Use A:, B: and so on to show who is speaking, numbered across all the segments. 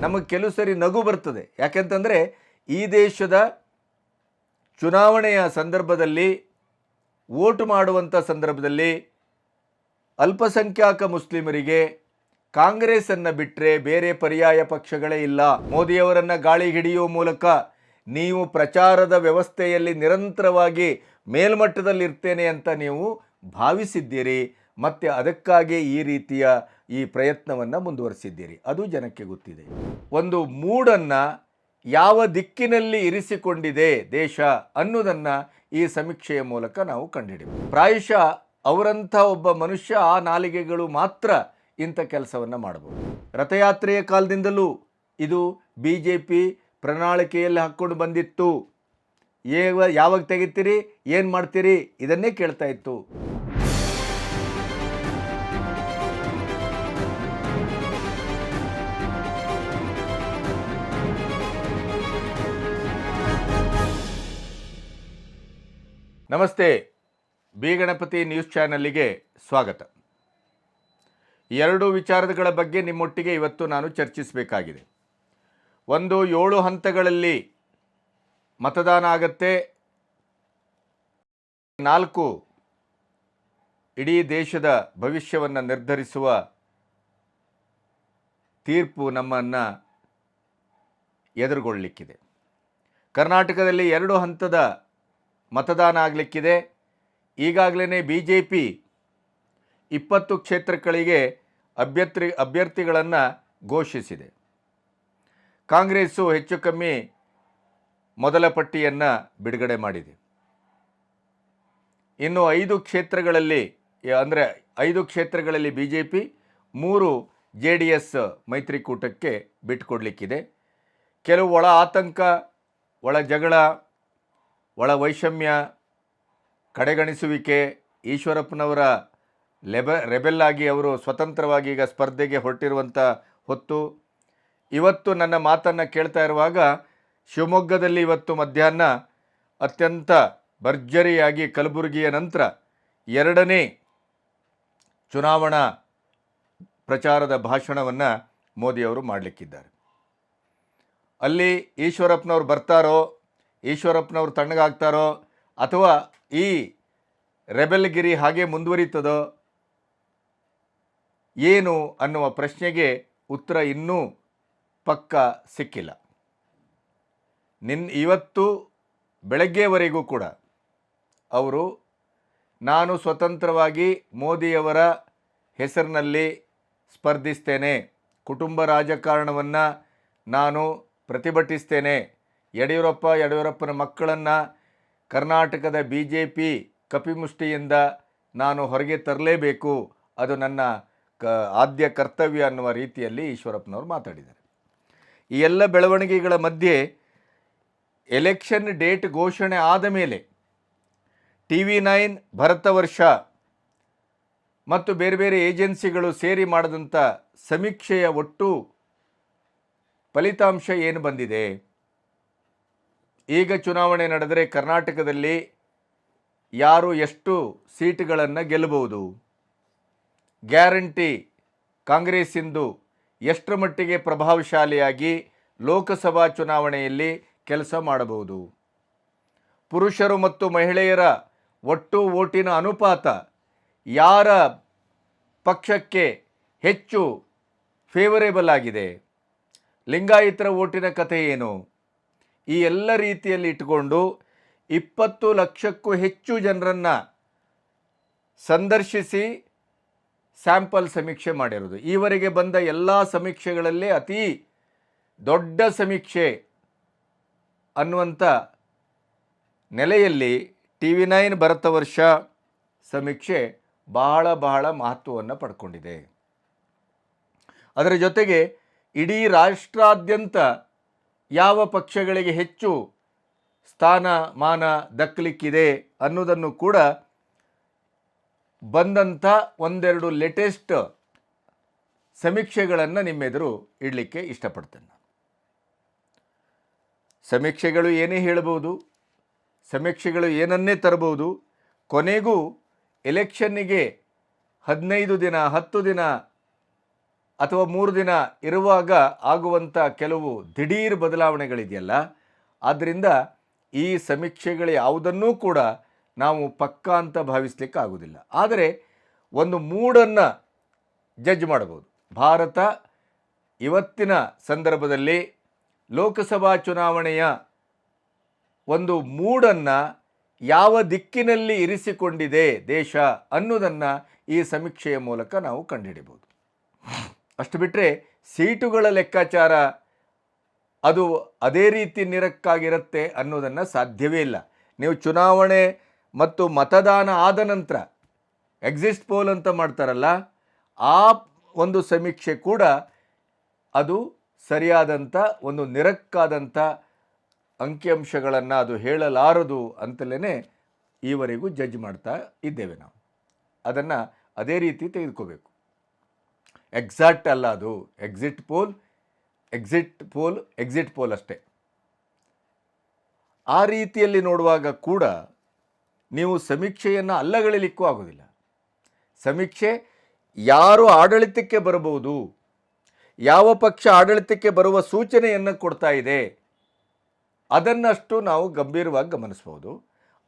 A: ನಮಗೆ ಕೆಲವು ಸರಿ ನಗು ಬರ್ತದೆ. ಯಾಕೆಂತಂದರೆ ಈ ದೇಶದ ಚುನಾವಣೆಯ ಸಂದರ್ಭದಲ್ಲಿ ವೋಟ್ ಮಾಡುವಂಥ ಸಂದರ್ಭದಲ್ಲಿ ಅಲ್ಪಸಂಖ್ಯಾತ ಮುಸ್ಲಿಮರಿಗೆ ಕಾಂಗ್ರೆಸ್ಸನ್ನು ಬಿಟ್ಟರೆ ಬೇರೆ ಪರ್ಯಾಯ ಪಕ್ಷಗಳೇ ಇಲ್ಲ. ಮೋದಿಯವರನ್ನು ಗಾಳಿ ಹಿಡಿಯುವ ಮೂಲಕ ನೀವು ಪ್ರಚಾರದ ವ್ಯವಸ್ಥೆಯಲ್ಲಿ ನಿರಂತರವಾಗಿ ಮೇಲ್ಮಟ್ಟದಲ್ಲಿರ್ತೇನೆ ಅಂತ ನೀವು ಭಾವಿಸಿದ್ದೀರಿ. ಮತ್ತು ಅದಕ್ಕಾಗಿ ಈ ರೀತಿಯ ಈ ಪ್ರಯತ್ನವನ್ನು ಮುಂದುವರಿಸಿದ್ದೀರಿ. ಅದು ಜನಕ್ಕೆ ಗೊತ್ತಿದೆ. ಒಂದು ಮೂಡನ್ನು ಯಾವ ದಿಕ್ಕಿನಲ್ಲಿ ಇರಿಸಿಕೊಂಡಿದೆ ದೇಶ ಅನ್ನೋದನ್ನು ಈ ಸಮೀಕ್ಷೆಯ ಮೂಲಕ ನಾವು ಕಂಡುಹಿಡಿಯ ಪ್ರಾಯಶಃ ಅವರಂಥ ಒಬ್ಬ ಮನುಷ್ಯ ಆ ನಾಲಿಗೆಗಳು ಮಾತ್ರ ಇಂಥ ಕೆಲಸವನ್ನು ಮಾಡಬಹುದು. ರಥಯಾತ್ರೆಯ ಕಾಲದಿಂದಲೂ ಇದು ಬಿ ಜೆ ಪಿ ಪ್ರಣಾಳಿಕೆಯಲ್ಲಿ ಹಾಕ್ಕೊಂಡು ಬಂದಿತ್ತು. ಯಾವ ಯಾವಾಗ ತೆಗಿತೀರಿ? ಏನು ಮಾಡ್ತೀರಿ? ಇದನ್ನೇ ಕೇಳ್ತಾ ಇತ್ತು. ನಮಸ್ತೆ. ಬಿ ಗಣಪತಿ ನ್ಯೂಸ್ ಚಾನಲ್ಲಿಗೆ ಸ್ವಾಗತ. ಎರಡು ವಿಚಾರಗಳ ಬಗ್ಗೆ ನಿಮ್ಮೊಟ್ಟಿಗೆ ಇವತ್ತು ನಾನು ಚರ್ಚಿಸಬೇಕಾಗಿದೆ. ಒಂದು, ಏಳು ಹಂತಗಳಲ್ಲಿ ಮತದಾನ ಆಗತ್ತೆ. ನಾಲ್ಕು, ಇಡೀ ದೇಶದ ಭವಿಷ್ಯವನ್ನು ನಿರ್ಧರಿಸುವ ತೀರ್ಪು ನಮ್ಮನ್ನು ಎದುರುಗೊಳ್ಳಲಿಕ್ಕಿದೆ ಕರ್ನಾಟಕದಲ್ಲಿ ಎರಡು ಹಂತದ ಮತದಾನ ಆಗಲಿಕ್ಕಿದೆ. ಈಗಾಗಲೇ ಬಿ ಜೆ ಪಿ ಇಪ್ಪತ್ತು ಕ್ಷೇತ್ರಗಳಿಗೆ ಅಭ್ಯರ್ಥಿ, ಅಭ್ಯರ್ಥಿಗಳನ್ನು ಘೋಷಿಸಿದೆ. ಕಾಂಗ್ರೆಸ್ಸು ಹೆಚ್ಚು ಕಮ್ಮಿ ಮೊದಲ ಪಟ್ಟಿಯನ್ನು ಬಿಡುಗಡೆ ಮಾಡಿದೆ. ಇನ್ನು ಐದು ಕ್ಷೇತ್ರಗಳಲ್ಲಿ, ಅಂದರೆ ಐದು ಕ್ಷೇತ್ರಗಳಲ್ಲಿ ಬಿ ಜೆ ಪಿ ಮೂರು ಜೆ ಡಿ ಎಸ್ ಮೈತ್ರಿಕೂಟಕ್ಕೆ ಬಿಟ್ಟುಕೊಡ್ಲಿಕ್ಕಿದೆ. ಕೆಲವು ಒಳ ಆತಂಕ, ಒಳ ಜಗಳ ಒಳ ವೈಷಮ್ಯ ಕಡೆಗಣಿಸುವಿಕೆ ಈಶ್ವರಪ್ಪನವರ ಲೆಬ, ರೆಬೆಲ್ ಆಗಿ ಅವರು ಸ್ವತಂತ್ರವಾಗಿ ಈಗ ಸ್ಪರ್ಧೆಗೆ ಹೊರಟಿರುವಂಥ ಹೊತ್ತು. ಇವತ್ತು ನನ್ನ ಮಾತನ್ನು ಕೇಳ್ತಾ ಇರುವಾಗ ಶಿವಮೊಗ್ಗದಲ್ಲಿ ಇವತ್ತು ಮಧ್ಯಾಹ್ನ ಅತ್ಯಂತ ಭರ್ಜರಿಯಾಗಿ ಕಲಬುರಗಿಯ ನಂತರ ಎರಡನೇ ಚುನಾವಣಾ ಪ್ರಚಾರದ ಭಾಷಣವನ್ನು ಮೋದಿಯವರು ಮಾಡಲಿಕ್ಕಿದ್ದಾರೆ. ಅಲ್ಲಿ ಈಶ್ವರಪ್ಪನವರು ಬರ್ತಾರೋ ಈಶ್ವರಪ್ಪನವ್ರು ತಣ್ಣಗಾಗ್ತಾರೋ ಅಥವಾ ಈ ರೆಬೆಲ್ಗಿರಿ ಹಾಗೆ ಮುಂದುವರಿತದೋ ಏನು ಅನ್ನುವ ಪ್ರಶ್ನೆಗೆ ಉತ್ತರ ಇನ್ನೂ ಪಕ್ಕ ಸಿಕ್ಕಿಲ್ಲ. ನಿನ್ ಇವತ್ತು ಬೆಳಗ್ಗೆವರೆಗೂ ಕೂಡ ಅವರು ನಾನು ಸ್ವತಂತ್ರವಾಗಿ ಮೋದಿಯವರ ಹೆಸರಿನಲ್ಲಿ ಸ್ಪರ್ಧಿಸ್ತೇನೆ. ಕುಟುಂಬ ರಾಜಕಾರಣವನ್ನು ನಾನು ಪ್ರತಿಭಟಿಸ್ತೇನೆ. ಯಡಿಯೂರಪ್ಪ, ಯಡಿಯೂರಪ್ಪನ ಮಕ್ಕಳನ್ನು ಕರ್ನಾಟಕದ ಬಿ ಜೆ ಪಿ ಕಪಿಮುಷ್ಟಿಯಿಂದ ನಾನು ಹೊರಗೆ ತರಲೇಬೇಕು. ಅದು ನನ್ನ ಕ, ಆದ್ಯ ಕರ್ತವ್ಯ ಅನ್ನುವ ರೀತಿಯಲ್ಲಿ ಈಶ್ವರಪ್ಪನವರು ಮಾತಾಡಿದ್ದಾರೆ. ಈ ಎಲ್ಲ ಬೆಳವಣಿಗೆಗಳ ಮಧ್ಯೆ ಎಲೆಕ್ಷನ್ ಡೇಟ್ ಘೋಷಣೆ ಆದ ಮೇಲೆ ಟಿ ವಿ ನೈನ್ ಭರತವರ್ಷ ಮತ್ತು ಬೇರೆ ಬೇರೆ ಏಜೆನ್ಸಿಗಳು ಸೇರಿ ಮಾಡಿದಂಥ ಸಮೀಕ್ಷೆಯ ಒಟ್ಟು ಫಲಿತಾಂಶ ಏನು ಬಂದಿದೆ? ಈಗ ಚುನಾವಣೆ ನಡೆದರೆ ಕರ್ನಾಟಕದಲ್ಲಿ ಯಾರು ಎಷ್ಟು ಸೀಟುಗಳನ್ನು ಗೆಲ್ಲಬಹುದು? ಗ್ಯಾರಂಟಿ ಕಾಂಗ್ರೆಸ್ಸಿಂದು ಎಷ್ಟರ ಮಟ್ಟಿಗೆ ಪ್ರಭಾವಶಾಲಿಯಾಗಿ ಲೋಕಸಭಾ ಚುನಾವಣೆಯಲ್ಲಿ ಕೆಲಸ ಮಾಡಬಹುದು? ಪುರುಷರು ಮತ್ತು ಮಹಿಳೆಯರ ಒಟ್ಟು ಓಟಿನ ಅನುಪಾತ ಯಾರ ಪಕ್ಷಕ್ಕೆ ಹೆಚ್ಚು ಫೇವರೇಬಲ್ ಆಗಿದೆ? ಲಿಂಗಾಯಿತರ ಓಟಿನ ಕಥೆ ಏನು? ಈ ಎಲ್ಲ ರೀತಿಯಲ್ಲಿ ಇಟ್ಟುಕೊಂಡು ಇಪ್ಪತ್ತು ಲಕ್ಷಕ್ಕೂ ಹೆಚ್ಚು ಜನರನ್ನು ಸಂದರ್ಶಿಸಿ ಸ್ಯಾಂಪಲ್ ಸಮೀಕ್ಷೆ ಮಾಡಿರೋದು. ಈವರೆಗೆ ಬಂದ ಎಲ್ಲ ಸಮೀಕ್ಷೆಗಳಲ್ಲಿ ಅತಿ ದೊಡ್ಡ ಸಮೀಕ್ಷೆ ಅನ್ನುವಂಥ ನೆಲೆಯಲ್ಲಿ ಟಿ ವಿ ನೈನ್ ಭರತ ವರ್ಷ ಸಮೀಕ್ಷೆ ಬಹಳ ಬಹಳ ಮಹತ್ವವನ್ನು ಪಡ್ಕೊಂಡಿದೆ. ಅದರ ಜೊತೆಗೆ ಇಡೀ ರಾಷ್ಟ್ರಾದ್ಯಂತ ಯಾವ ಪಕ್ಷಗಳಿಗೆ ಹೆಚ್ಚು ಸ್ಥಾನ ಮಾನ ದಕ್ಕಲಿಕ್ಕಿದೆ ಅನ್ನೋದನ್ನು ಕೂಡ ಬಂದಂಥ ಒಂದೆರಡು ಲೇಟೆಸ್ಟ್ ಸಮೀಕ್ಷೆಗಳನ್ನು ನಿಮ್ಮೆದುರು ಇಡಲಿಕ್ಕೆ ಇಷ್ಟಪಡ್ತೇನೆ ಸಮೀಕ್ಷೆಗಳು ಏನೇ ಹೇಳಬಹುದು ಸಮೀಕ್ಷೆಗಳು ಏನನ್ನೇ ತರಬಹುದು, ಕೊನೆಗೂ ಎಲೆಕ್ಷನ್ನಿಗೆ ಹದಿನೈದು ದಿನ, ಹತ್ತು ದಿನ ಅಥವಾ ಮೂರು ದಿನ ಇರುವಾಗ ಆಗುವಂಥ ಕೆಲವು ದಿಢೀರ್ ಬದಲಾವಣೆಗಳಿದೆಯಲ್ಲ ಆದ್ದರಿಂದ ಈ ಸಮೀಕ್ಷೆಗಳು ಯಾವುದನ್ನೂ ಕೂಡ ನಾವು ಪಕ್ಕಾ ಅಂತ ಭಾವಿಸ್ಲಿಕ್ಕೆ ಆಗೋದಿಲ್ಲ. ಆದರೆ ಒಂದು ಮೂಡನ್ನು ಜಡ್ಜ್ ಮಾಡಬಹುದು. ಭಾರತ ಇವತ್ತಿನ ಸಂದರ್ಭದಲ್ಲಿ ಲೋಕಸಭಾ ಚುನಾವಣೆಯ ಒಂದು ಮೂಡನ್ನು ಯಾವ ದಿಕ್ಕಿನಲ್ಲಿ ಇರಿಸಿಕೊಂಡಿದೆ ದೇಶ ಅನ್ನೋದನ್ನು ಈ ಸಮೀಕ್ಷೆಯ ಮೂಲಕ ನಾವು ಕಂಡುಹಿಡಿಬೋದು ಅಷ್ಟು ಬಿಟ್ಟರೆ ಸೀಟುಗಳ ಲೆಕ್ಕಾಚಾರ ಅದು ಅದೇ ರೀತಿ ನಿರಕ್ಕಾಗಿರುತ್ತೆ ಅನ್ನೋದನ್ನು ಸಾಧ್ಯವೇ ಇಲ್ಲ. ನೀವು ಚುನಾವಣೆ ಮತ್ತು ಮತದಾನ ಆದ ನಂತರ ಎಕ್ಸಿಸ್ಟ್ ಪೋಲ್ ಅಂತ ಮಾಡ್ತಾರಲ್ಲ, ಆ ಒಂದು ಸಮೀಕ್ಷೆ ಕೂಡ ಅದು ಸರಿಯಾದಂಥ ಒಂದು ನಿರಕ್ಕಾದಂಥ ಅಂಕಿಅಂಶಗಳನ್ನು ಅದು ಹೇಳಲಾರದು ಅಂತಲೇ ಈವರೆಗೂ ಜಡ್ಜ್ ಮಾಡ್ತಾ ಇದ್ದೇವೆ ನಾವು. ಅದನ್ನು ಅದೇ ರೀತಿ ತೆಗೆದುಕೋಬೇಕು. ಎಕ್ಸಾಕ್ಟ್ ಅಲ್ಲ ಅದು. Exit poll exit poll exit poll ಅಷ್ಟೇ. ಆ ರೀತಿಯಲ್ಲಿ ನೋಡುವಾಗ ಕೂಡ ನೀವು ಸಮೀಕ್ಷೆಯನ್ನು ಅಲ್ಲಗಳಿಲಿಕ್ಕೂ ಆಗೋದಿಲ್ಲ. ಸಮೀಕ್ಷೆ ಯಾರು ಆಡಳಿತಕ್ಕೆ ಬರಬಹುದು, ಯಾವ ಪಕ್ಷ ಆಡಳಿತಕ್ಕೆ ಬರುವ ಸೂಚನೆಯನ್ನು ಕೊಡ್ತಾ ಇದೆ, ಅದನ್ನಷ್ಟು ನಾವು ಗಂಭೀರವಾಗಿ ಗಮನಿಸ್ಬೋದು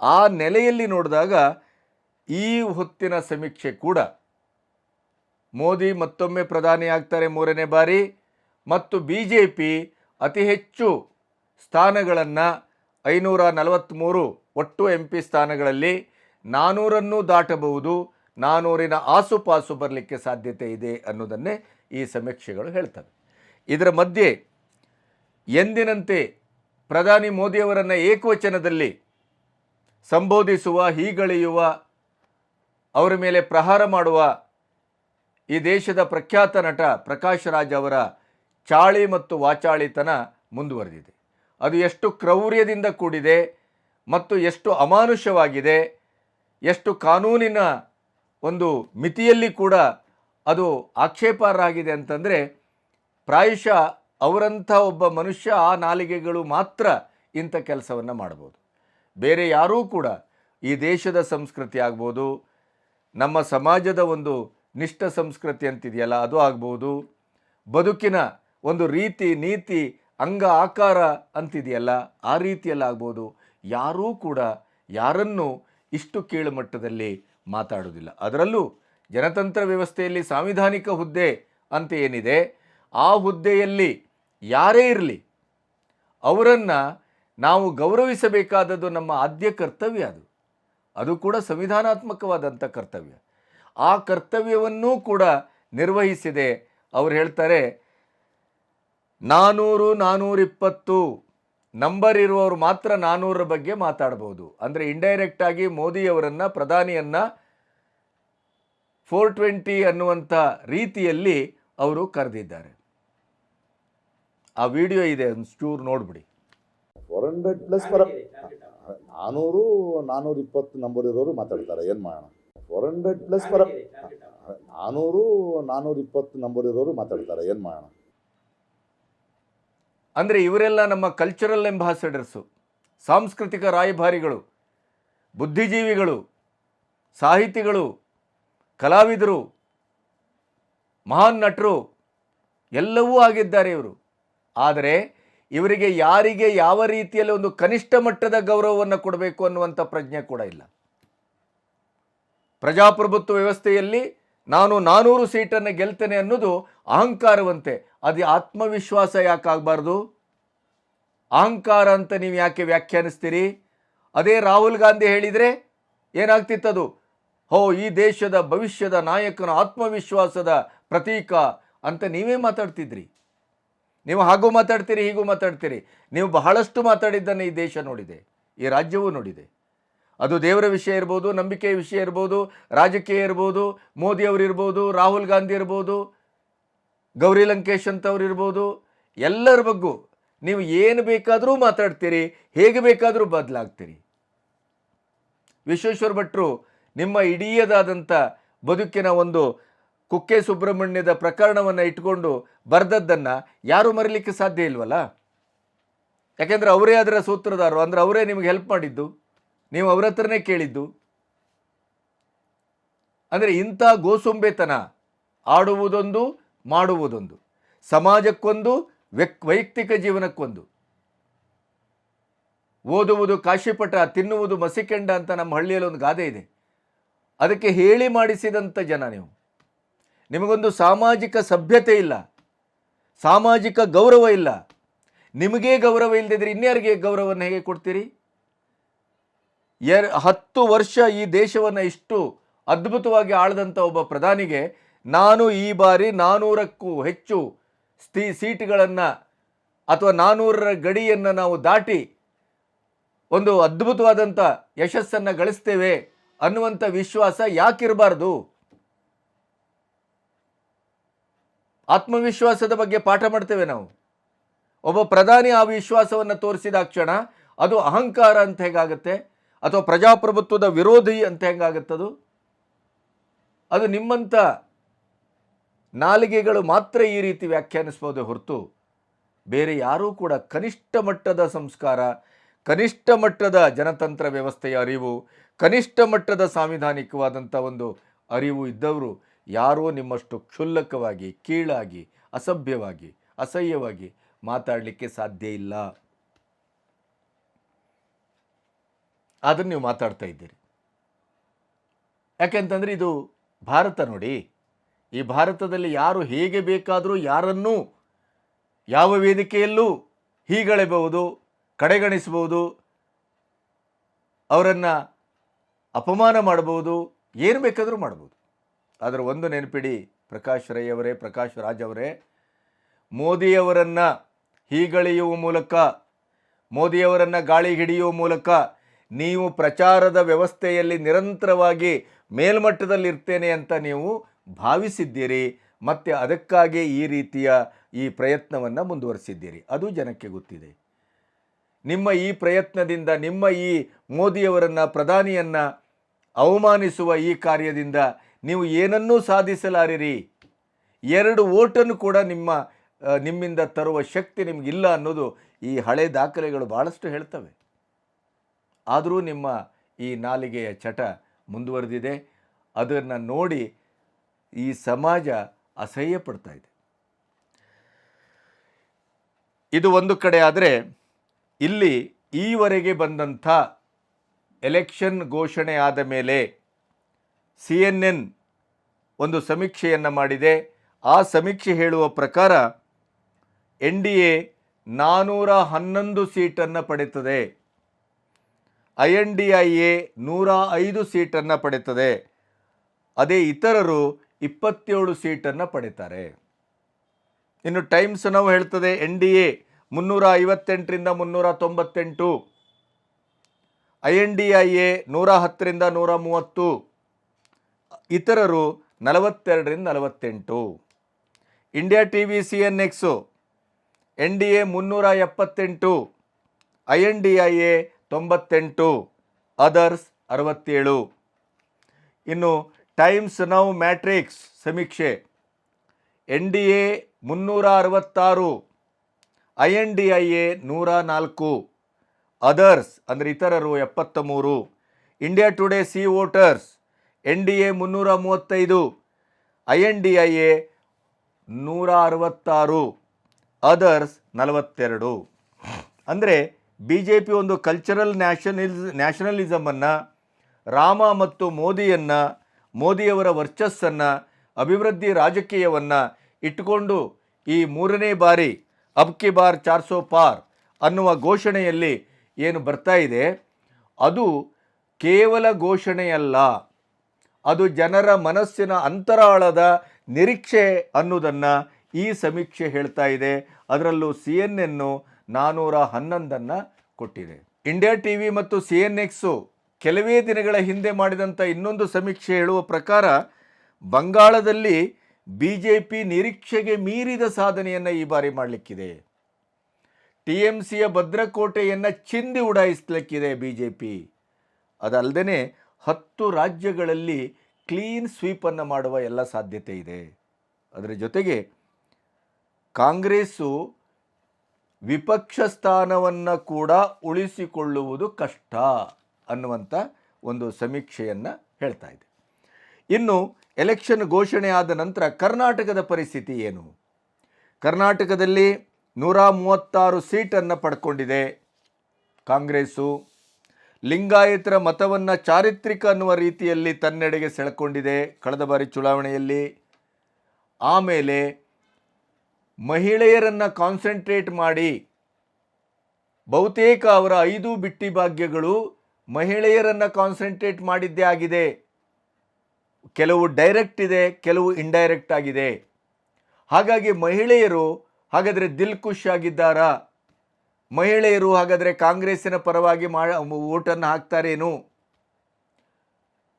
A: ಆ ನೆಲೆಯಲ್ಲಿ ನೋಡಿದಾಗ ಈ ಹೊತ್ತಿನ ಸಮೀಕ್ಷೆ ಕೂಡ ಮೋದಿ ಮತ್ತೊಮ್ಮೆ ಪ್ರಧಾನಿ ಆಗ್ತಾರೆ ಮೂರನೇ ಬಾರಿ ಮತ್ತು ಬಿ ಜೆ ಪಿ ಅತಿ ಹೆಚ್ಚು ಸ್ಥಾನಗಳನ್ನು ಐನೂರ ನಲವತ್ತ್ಮೂರು ಒಟ್ಟು ಎಂ ಪಿ ಸ್ಥಾನಗಳಲ್ಲಿ ನಾನ್ನೂರನ್ನು ದಾಟಬಹುದು ನಾನ್ನೂರಿನ ಆಸುಪಾಸು ಬರಲಿಕ್ಕೆ ಸಾಧ್ಯತೆ ಇದೆ ಅನ್ನೋದನ್ನೇ ಈ ಸಮೀಕ್ಷೆಗಳು ಹೇಳ್ತವೆ. ಇದರ ಮಧ್ಯೆ ಎಂದಿನಂತೆ ಪ್ರಧಾನಿ ಮೋದಿಯವರನ್ನು ಏಕವಚನದಲ್ಲಿ ಸಂಬೋಧಿಸುವ, ಹೀಗಳೆಯುವ, ಅವರ ಮೇಲೆ ಪ್ರಹಾರ ಮಾಡುವ ಈ ದೇಶದ ಪ್ರಖ್ಯಾತ ನಟ ಪ್ರಕಾಶ್ ರಾಜ್ ಅವರ ಚಾಳಿ ಮತ್ತು ವಾಚಾಳಿತನ ಮುಂದುವರೆದಿದೆ. ಅದು ಎಷ್ಟು ಕ್ರೌರ್ಯದಿಂದ ಕೂಡಿದೆ ಮತ್ತು ಎಷ್ಟು ಅಮಾನುಷವಾಗಿದೆ ಎಷ್ಟು ಕಾನೂನಿನ ಒಂದು ಮಿತಿಯಲ್ಲಿ ಕೂಡ ಅದು ಆಕ್ಷೇಪಾರ್ಹ ಆಗಿದೆ ಅಂತಂದರೆ, ಪ್ರಾಯಶಃ ಅವರಂಥ ಒಬ್ಬ ಮನುಷ್ಯ ಆ ನಾಲಿಗೆಗಳು ಮಾತ್ರ ಇಂಥ ಕೆಲಸವನ್ನು ಮಾಡ್ಬೋದು. ಬೇರೆ ಯಾರೂ ಕೂಡ ಈ ದೇಶದ ಸಂಸ್ಕೃತಿ ಆಗ್ಬೋದು, ನಮ್ಮ ಸಮಾಜದ ಒಂದು ನಿಷ್ಠ ಸಂಸ್ಕೃತಿ ಅಂತಿದೆಯಲ್ಲ, ಅದು ಆಗ್ಬೋದು. ಬದುಕಿನ ಒಂದು ರೀತಿ, ನೀತಿ, ಅಂಗ, ಆಕಾರ ಅಂತಿದೆಯಲ್ಲ, ಆ ರೀತಿಯಲ್ಲಿ ಆಗ್ಬೋದು. ಯಾರೂ ಕೂಡ ಯಾರನ್ನು ಇಷ್ಟು ಕೀಳು ಮಟ್ಟದಲ್ಲಿ ಮಾತಾಡೋದಿಲ್ಲ ಅದರಲ್ಲೂ ಜನತಂತ್ರ ವ್ಯವಸ್ಥೆಯಲ್ಲಿ ಸಾಂವಿಧಾನಿಕ ಹುದ್ದೆ ಅಂತ ಏನಿದೆ, ಆ ಹುದ್ದೆಯಲ್ಲಿ ಯಾರೇ ಇರಲಿ, ಅವರನ್ನು ನಾವು ಗೌರವಿಸಬೇಕಾದದ್ದು ನಮ್ಮ ಆದ್ಯ ಕರ್ತವ್ಯ ಅದು. ಅದು ಕೂಡ ಸಂವಿಧಾನಾತ್ಮಕವಾದಂಥ ಕರ್ತವ್ಯ. ಆ ಕರ್ತವ್ಯವನ್ನೂ ಕೂಡ ನಿರ್ವಹಿಸಿದೆ. ಅವ್ರು ಹೇಳ್ತಾರೆ, ನಾನೂರು, ನಾನೂರಿಪ್ಪತ್ತು ನಂಬರ್ ಇರುವವರು ಮಾತ್ರ ನಾನೂರರ ಬಗ್ಗೆ ಮಾತಾಡ್ಬೋದು. ಅಂದರೆ ಇಂಡೈರೆಕ್ಟ್ ಆಗಿ ಮೋದಿಯವರನ್ನು ಪ್ರಧಾನಿಯನ್ನು ಫೋರ್ ಟ್ವೆಂಟಿ ಅನ್ನುವಂಥ ರೀತಿಯಲ್ಲಿ ಅವರು ಕರೆದಿದ್ದಾರೆ. ಆ ವಿಡಿಯೋ ಇದೆ ಒಂದು ಚೂರು ನೋಡ್ಬಿಡಿ.
B: ಫೋರ್ ಹಂಡ್ರೆಡ್ ಪ್ಲಸ್ ನಾನೂರು ನಾನೂರ ಇಪ್ಪತ್ತು ನಂಬರ್ ಇರೋರು ಮಾತಾಡ್ತಾರೆ, ಏನು ಮಾಡೋಣ? ಫೋರ್ ಹಂಡ್ರೆಡ್ ಪ್ಲಸ್ ಪರ ನಾನೂರು ನಾನೂರ ಇಪ್ಪತ್ತು ನಂಬರ್ ಇರೋರು ಮಾತಾಡ್ತಾರೆ ಏನು ಮಾಡೋಣ?
A: ಅಂದರೆ ಇವರೆಲ್ಲ ನಮ್ಮ ಕಲ್ಚರಲ್ ಎಂಬಾಸಡರ್ಸು ಸಾಂಸ್ಕೃತಿಕ ರಾಯಭಾರಿಗಳು ಬುದ್ಧಿಜೀವಿಗಳು ಸಾಹಿತಿಗಳು ಕಲಾವಿದರು ಮಹಾನ್ ನಟರು ಎಲ್ಲವೂ ಆಗಿದ್ದಾರೆ ಇವರು. ಆದರೆ ಇವರಿಗೆ ಯಾರಿಗೆ ಯಾವ ರೀತಿಯಲ್ಲಿ ಒಂದು ಕನಿಷ್ಠ ಮಟ್ಟದ ಗೌರವವನ್ನು ಕೊಡಬೇಕು ಅನ್ನುವಂಥ ಪ್ರಜ್ಞೆ ಕೂಡ ಇಲ್ಲ. ಪ್ರಜಾಪ್ರಭುತ್ವ ವ್ಯವಸ್ಥೆಯಲ್ಲಿ ನಾನು ನಾನೂರು ಸೀಟನ್ನು ಗೆಲ್ತೇನೆ ಅನ್ನೋದು ಅಹಂಕಾರವಂತೆ. ಅದು ಆತ್ಮವಿಶ್ವಾಸ ಯಾಕಾಗಬಾರ್ದು ಅಹಂಕಾರ ಅಂತ ನೀವು ಯಾಕೆ ವ್ಯಾಖ್ಯಾನಿಸ್ತೀರಿ? ಅದೇ ರಾಹುಲ್ ಗಾಂಧಿ ಹೇಳಿದರೆ ಏನಾಗ್ತಿತ್ತದು? ಹೋ, ಈ ದೇಶದ ಭವಿಷ್ಯದ ನಾಯಕನ ಆತ್ಮವಿಶ್ವಾಸದ ಪ್ರತೀಕ ಅಂತ ನೀವೇ ಮಾತಾಡ್ತಿದ್ರಿ. ನೀವು ಹಾಗೂ ಮಾತಾಡ್ತೀರಿ, ಹೀಗೂ ಮಾತಾಡ್ತೀರಿ. ನೀವು ಬಹಳಷ್ಟು ಮಾತಾಡಿದ್ದನ್ನು ಈ ದೇಶ ನೋಡಿದೆ, ಈ ರಾಜ್ಯವೂ ನೋಡಿದೆ. ಅದು ದೇವರ ವಿಷಯ ಇರ್ಬೋದು, ನಂಬಿಕೆಯ ವಿಷಯ ಇರ್ಬೋದು, ರಾಜಕೀಯ ಇರ್ಬೋದು, ಮೋದಿ ಅವರು ಇರ್ಬೋದು, ರಾಹುಲ್ ಗಾಂಧಿ ಇರ್ಬೋದು, ಗೌರಿ ಲಂಕೇಶ್ ಅಂತವ್ರು ಇರ್ಬೋದು, ಎಲ್ಲರ ಬಗ್ಗೂ ನೀವು ಏನು ಬೇಕಾದರೂ ಮಾತಾಡ್ತೀರಿ, ಹೇಗೆ ಬೇಕಾದರೂ ಬದಲಾಗ್ತೀರಿ. ವಿಶ್ವೇಶ್ವರ ಭಟ್ರು ನಿಮ್ಮ ಇಡೀಯದಾದಂಥ ಬದುಕಿನ ಒಂದು ಕುಕ್ಕೆ ಸುಬ್ರಹ್ಮಣ್ಯದ ಪ್ರಕರಣವನ್ನು ಇಟ್ಕೊಂಡು ಬರೆದದ್ದನ್ನು ಯಾರೂ ಮರಿಲಿಕ್ಕೆ ಸಾಧ್ಯ ಇಲ್ವಲ್ಲ? ಯಾಕೆಂದರೆ ಅವರೇ ಅದರ ಸೂತ್ರದಾರರು ಅಂದರೆ ಅವರೇ ನಿಮಗೆ ಹೆಲ್ಪ್ ಮಾಡಿದ್ದು. ನೀವು ಅವ್ರ ಹತ್ರನೇ ಕೇಳಿದ್ದು. ಅಂದರೆ ಇಂಥ ಗೋಸುಂಬೆತನ ಆಡುವುದೊಂದು, ಮಾಡುವುದೊಂದು. ಸಮಾಜಕ್ಕೊಂದು, ವ್ಯಕ್, ವೈಯಕ್ತಿಕ ಜೀವನಕ್ಕೊಂದು. ಓದುವುದು ಕಾಶಿಪಟ ತಿನ್ನುವುದು ಮಸಿಕೆಂಡ ಅಂತ ನಮ್ಮ ಹಳ್ಳಿಯಲ್ಲಿ ಒಂದು ಗಾದೆ ಇದೆ. ಅದಕ್ಕೆ ಹೇಳಿ ಮಾಡಿಸಿದಂಥ ಜನ ನೀವು. ನಿಮಗೊಂದು ಸಾಮಾಜಿಕ ಸಭ್ಯತೆ ಇಲ್ಲ. ಸಾಮಾಜಿಕ ಗೌರವ ಇಲ್ಲ. ನಿಮಗೇ ಗೌರವ ಇಲ್ಲದಿದ್ರೆ ಇನ್ಯಾರಿಗೆ ಗೌರವವನ್ನು ಹೇಗೆ ಕೊಡ್ತೀರಿ? ಎರ್ ಹತ್ತು ವರ್ಷ ಈ ದೇಶವನ್ನು ಇಷ್ಟು ಅದ್ಭುತವಾಗಿ ಆಳದಂಥ ಒಬ್ಬ ಪ್ರಧಾನಿಗೆ ನಾನು ಈ ಬಾರಿ ನಾನ್ನೂರಕ್ಕೂ ಹೆಚ್ಚು ಸ್ಥಿ ಸೀಟ್ಗಳನ್ನು ಅಥವಾ ನಾನ್ನೂರರ ಗಡಿಯನ್ನು ನಾವು ದಾಟಿ ಒಂದು ಅದ್ಭುತವಾದಂಥ ಯಶಸ್ಸನ್ನು ಗಳಿಸ್ತೇವೆ ಅನ್ನುವಂಥ ವಿಶ್ವಾಸ ಯಾಕಿರಬಾರ್ದು? ಆತ್ಮವಿಶ್ವಾಸದ ಬಗ್ಗೆ ಪಾಠ ಮಾಡ್ತೇವೆ ನಾವು. ಒಬ್ಬ ಪ್ರಧಾನಿ ಆ ವಿಶ್ವಾಸವನ್ನು ತೋರಿಸಿದ ಕ್ಷಣ ಅದು ಅಹಂಕಾರ ಅಂತ ಹೇಗಾಗುತ್ತೆ? ಅಥವಾ ಪ್ರಜಾಪ್ರಭುತ್ವದ ವಿರೋಧಿ ಅಂತ ಹೆಂಗಾಗತ್ತದು? ಅದು ನಿಮ್ಮಂಥ ನಾಲಿಗೆಗಳು ಮಾತ್ರ ಈ ರೀತಿ ವ್ಯಾಖ್ಯಾನಿಸ್ಬೋದೇ ಹೊರತು ಬೇರೆ ಯಾರೂ ಕೂಡ ಕನಿಷ್ಠ ಮಟ್ಟದ ಸಂಸ್ಕಾರ, ಕನಿಷ್ಠ ಮಟ್ಟದ ಜನತಂತ್ರ ವ್ಯವಸ್ಥೆಯ ಅರಿವು, ಕನಿಷ್ಠ ಮಟ್ಟದ ಸಾಂವಿಧಾನಿಕವಾದಂಥ ಒಂದು ಅರಿವು ಇದ್ದವರು ಯಾರೂ ನಿಮ್ಮಷ್ಟು ಕ್ಷುಲ್ಲಕವಾಗಿ, ಕೀಳಾಗಿ, ಅಸಭ್ಯವಾಗಿ, ಅಸಹ್ಯವಾಗಿ ಮಾತಾಡಲಿಕ್ಕೆ ಸಾಧ್ಯ ಇಲ್ಲ. ಆದರೆ ನೀವು ಮಾತಾಡ್ತಾ ಇದ್ದೀರಿ. ಯಾಕೆಂತಂದರೆ ಇದು ಭಾರತ ನೋಡಿ, ಈ ಭಾರತದಲ್ಲಿ ಯಾರು ಹೇಗೆ ಬೇಕಾದರೂ ಯಾರನ್ನೂ ಯಾವ ವೇದಿಕೆಯಲ್ಲೂ ಹೀಗಳೆಬಹುದು, ಕಡೆಗಣಿಸಬಹುದು, ಅವರನ್ನು ಅಪಮಾನ ಮಾಡಬಹುದು, ಏನು ಬೇಕಾದರೂ ಮಾಡ್ಬೋದು ಆದರೆ ಒಂದು ನೆನಪಿಡಿ, ಪ್ರಕಾಶ್ ರೈ ಅವರೇ, ಪ್ರಕಾಶ್ ರಾಜ್ ಅವರೇ, ಮೋದಿಯವರನ್ನು ಹೀಗಳೆಯುವ ಮೂಲಕ, ಮೋದಿಯವರನ್ನು ಗಾಳಿ ಹಿಡಿಯುವ ಮೂಲಕ ನೀವು ಪ್ರಚಾರದ ವ್ಯವಸ್ಥೆಯಲ್ಲಿ ನಿರಂತರವಾಗಿ ಮೇಲ್ಮಟ್ಟದಲ್ಲಿರ್ತೇನೆ ಅಂತ ನೀವು ಭಾವಿಸಿದ್ದೀರಿ, ಮತ್ತು ಅದಕ್ಕಾಗಿ ಈ ರೀತಿಯ ಈ ಪ್ರಯತ್ನವನ್ನು ಮುಂದುವರಿಸಿದ್ದೀರಿ. ಅದು ಜನಕ್ಕೆ ಗೊತ್ತಿದೆ. ನಿಮ್ಮ ಈ ಪ್ರಯತ್ನದಿಂದ, ನಿಮ್ಮ ಈ ಮೋದಿಯವರನ್ನು, ಪ್ರಧಾನಿಯನ್ನು ಅವಮಾನಿಸುವ ಈ ಕಾರ್ಯದಿಂದ ನೀವು ಏನನ್ನೂ ಸಾಧಿಸಲಾರಿರಿ. ಎರಡು ಓಟನ್ನು ಕೂಡ ನಿಮ್ಮ ನಿಮ್ಮಿಂದ ತರುವ ಶಕ್ತಿ ನಿಮಗಿಲ್ಲ ಅನ್ನೋದು ಈ ಹಳೆ ದಾಖಲೆಗಳು ಭಾಳಷ್ಟು ಹೇಳ್ತವೆ. ಆದರೂ ನಿಮ್ಮ ಈ ನಾಲಿಗೆಯ ಚಟ ಮುಂದುವರೆದಿದೆ. ಅದನ್ನು ನೋಡಿ ಈ ಸಮಾಜ ಅಸಹ್ಯ ಪಡ್ತಾ ಇದೆ. ಇದು ಒಂದು ಕಡೆ ಆದರೆ ಇಲ್ಲಿ ಈವರೆಗೆ ಬಂದಂಥ ಎಲೆಕ್ಷನ್ ಘೋಷಣೆ ಆದ ಮೇಲೆ ಸಿ ಎನ್ ಎನ್ ಒಂದು ಸಮೀಕ್ಷೆಯನ್ನು ಮಾಡಿದೆ. ಆ ಸಮೀಕ್ಷೆ ಹೇಳುವ ಪ್ರಕಾರ ಎನ್ ಡಿ ಎ ನಾನ್ನೂರ ಹನ್ನೊಂದು ಸೀಟನ್ನು ಪಡೆಯುತ್ತದೆ. I N D I A ನೂರ ಐದು ಸೀಟನ್ನು ಪಡೆಯುತ್ತದೆ. ಅದೇ ಇತರರು ಇಪ್ಪತ್ತೇಳು ಸೀಟನ್ನು ಪಡೀತಾರೆ ಇನ್ನು ಟೈಮ್ಸ್ ನಾವು ಹೇಳ್ತದೆ, ಎನ್ ಡಿ ಎ ಮುನ್ನೂರ ಐವತ್ತೆಂಟರಿಂದ ಮುನ್ನೂರ ತೊಂಬತ್ತೆಂಟು, I N D I A ನೂರ ಹತ್ತರಿಂದ ನೂರ ಮೂವತ್ತು, ಇತರರು ನಲವತ್ತೆರಡರಿಂದ ನಲವತ್ತೆಂಟು. India T V C N X, N D A ಮುನ್ನೂರ ಎಪ್ಪತ್ತೆಂಟು, I N D I A ತೊಂಬತ್ತೆಂಟು ಅದರ್ಸ್ ಅರವತ್ತೇಳು. ಇನ್ನು ಟೈಮ್ಸ್ ನೌ ಮ್ಯಾಟ್ರಿಕ್ಸ್ ಸಮೀಕ್ಷೆ. ಎನ್ ಡಿ ಎ ಮುನ್ನೂರ ಅರವತ್ತಾರು, I N D I A ನೂರ ನಾಲ್ಕು ಅದರ್ಸ್ ಅಂದರೆ ಇತರರು ಎಪ್ಪತ್ತ ಮೂರು India Today C voters N D A ಮುನ್ನೂರ ಮೂವತ್ತೈದು, I N D I A ನೂರ ಅರವತ್ತಾರು ಅದರ್ಸ್ ನಲವತ್ತೆರಡು. ಅಂದರೆ ಬಿ ಜೆ ಪಿ ಒಂದು ಕಲ್ಚರಲ್ ನ್ಯಾಷನಲಿಸ್ ನ್ಯಾಷನಲಿಸಮನ್ನು ರಾಮ ಮತ್ತು ಮೋದಿಯನ್ನು, ಮೋದಿಯವರ ವರ್ಚಸ್ಸನ್ನು, ಅಭಿವೃದ್ಧಿ ರಾಜಕೀಯವನ್ನು ಇಟ್ಟುಕೊಂಡು ಈ ಮೂರನೇ ಬಾರಿ ಅಬ್ ಕಿ ಬಾರ್ ಚಾರ್ ಸೋ ಪಾರ್ ಅನ್ನುವ ಘೋಷಣೆಯಲ್ಲಿ ಏನು ಬರ್ತಾ ಇದೆ? ಅದು ಕೇವಲ ಘೋಷಣೆಯಲ್ಲ. ಅದು ಜನರ ಮನಸ್ಸಿನ ಅಂತರಾಳದ ನಿರೀಕ್ಷೆ ಅನ್ನೋದನ್ನು ಈ ಸಮೀಕ್ಷೆ ಹೇಳ್ತಾ ಇದೆ. ಅದರಲ್ಲೂ ಸಿ ಎನ್ ಎನ್ನು ನಾನ್ನೂರ ಹನ್ನೊಂದನ್ನು ಕೊಟ್ಟಿದೆ. ಇಂಡಿಯಾ ಟಿ ವಿ ಮತ್ತು ಸಿ ಎನ್ ಎಕ್ಸು ಕೆಲವೇ ದಿನಗಳ ಹಿಂದೆ ಮಾಡಿದಂಥ ಇನ್ನೊಂದು ಸಮೀಕ್ಷೆ ಹೇಳುವ ಪ್ರಕಾರ, ಬಂಗಾಳದಲ್ಲಿ ಬಿ ಜೆ ಪಿ ನಿರೀಕ್ಷೆಗೆ ಮೀರಿದ ಸಾಧನೆಯನ್ನು ಈ ಬಾರಿ ಮಾಡಲಿಕ್ಕಿದೆ. ಟಿ ಎಂ ಸಿಯ ಭದ್ರಕೋಟೆಯನ್ನು ಚಿಂದಿ ಉಡಾಯಿಸಲಿಕ್ಕಿದೆ ಬಿ ಜೆ ಪಿ ಅದಲ್ಲದೆ ಹತ್ತು ರಾಜ್ಯಗಳಲ್ಲಿ ಕ್ಲೀನ್ ಸ್ವೀಪನ್ನು ಮಾಡುವ ಎಲ್ಲ ಸಾಧ್ಯತೆ ಇದೆ. ಅದರ ಜೊತೆಗೆ ಕಾಂಗ್ರೆಸ್ಸು ವಿಪಕ್ಷ ಸ್ಥಾನವನ್ನು ಕೂಡ ಉಳಿಸಿಕೊಳ್ಳುವುದು ಕಷ್ಟ ಅನ್ನುವಂಥ ಒಂದು ಸಮೀಕ್ಷೆಯನ್ನು ಹೇಳ್ತಾ ಇದೆ. ಇನ್ನು ಎಲೆಕ್ಷನ್ ಘೋಷಣೆ ಆದ ನಂತರ ಕರ್ನಾಟಕದ ಪರಿಸ್ಥಿತಿ ಏನು? ಕರ್ನಾಟಕದಲ್ಲಿ ನೂರ ಮೂವತ್ತಾರು ಸೀಟನ್ನು ಪಡ್ಕೊಂಡಿದೆ ಕಾಂಗ್ರೆಸ್ಸು. ಲಿಂಗಾಯತರ ಮತವನ್ನು ಚಾರಿತ್ರಿಕ ಅನ್ನುವ ರೀತಿಯಲ್ಲಿ ತನ್ನೆಡೆಗೆ ಸೆಳೆಕೊಂಡಿದೆ ಕಳೆದ ಬಾರಿ ಚುನಾವಣೆಯಲ್ಲಿ. ಆಮೇಲೆ ಮಹಿಳೆಯರನ್ನು ಕಾನ್ಸಂಟ್ರೇಟ್ ಮಾಡಿ. ಬಹುತೇಕ ಅವರ ಐದು ಬಿಟ್ಟಿ ಭಾಗ್ಯಗಳು ಮಹಿಳೆಯರನ್ನು ಕಾನ್ಸಂಟ್ರೇಟ್ ಮಾಡಿದ್ದೇ ಆಗಿದೆ. ಕೆಲವು ಡೈರೆಕ್ಟ್ ಇದೆ, ಕೆಲವು ಇಂಡೈರೆಕ್ಟ್ ಆಗಿದೆ. ಹಾಗಾಗಿ ಮಹಿಳೆಯರು ಹಾಗಾದರೆ ದಿಲ್ ಖುಷ್ ಆಗಿದ್ದಾರಾ? ಮಹಿಳೆಯರು ಹಾಗಾದರೆ ಕಾಂಗ್ರೆಸ್ಸಿನ ಪರವಾಗಿ ಮಾ ಓಟನ್ನು ಹಾಕ್ತಾರೇನು?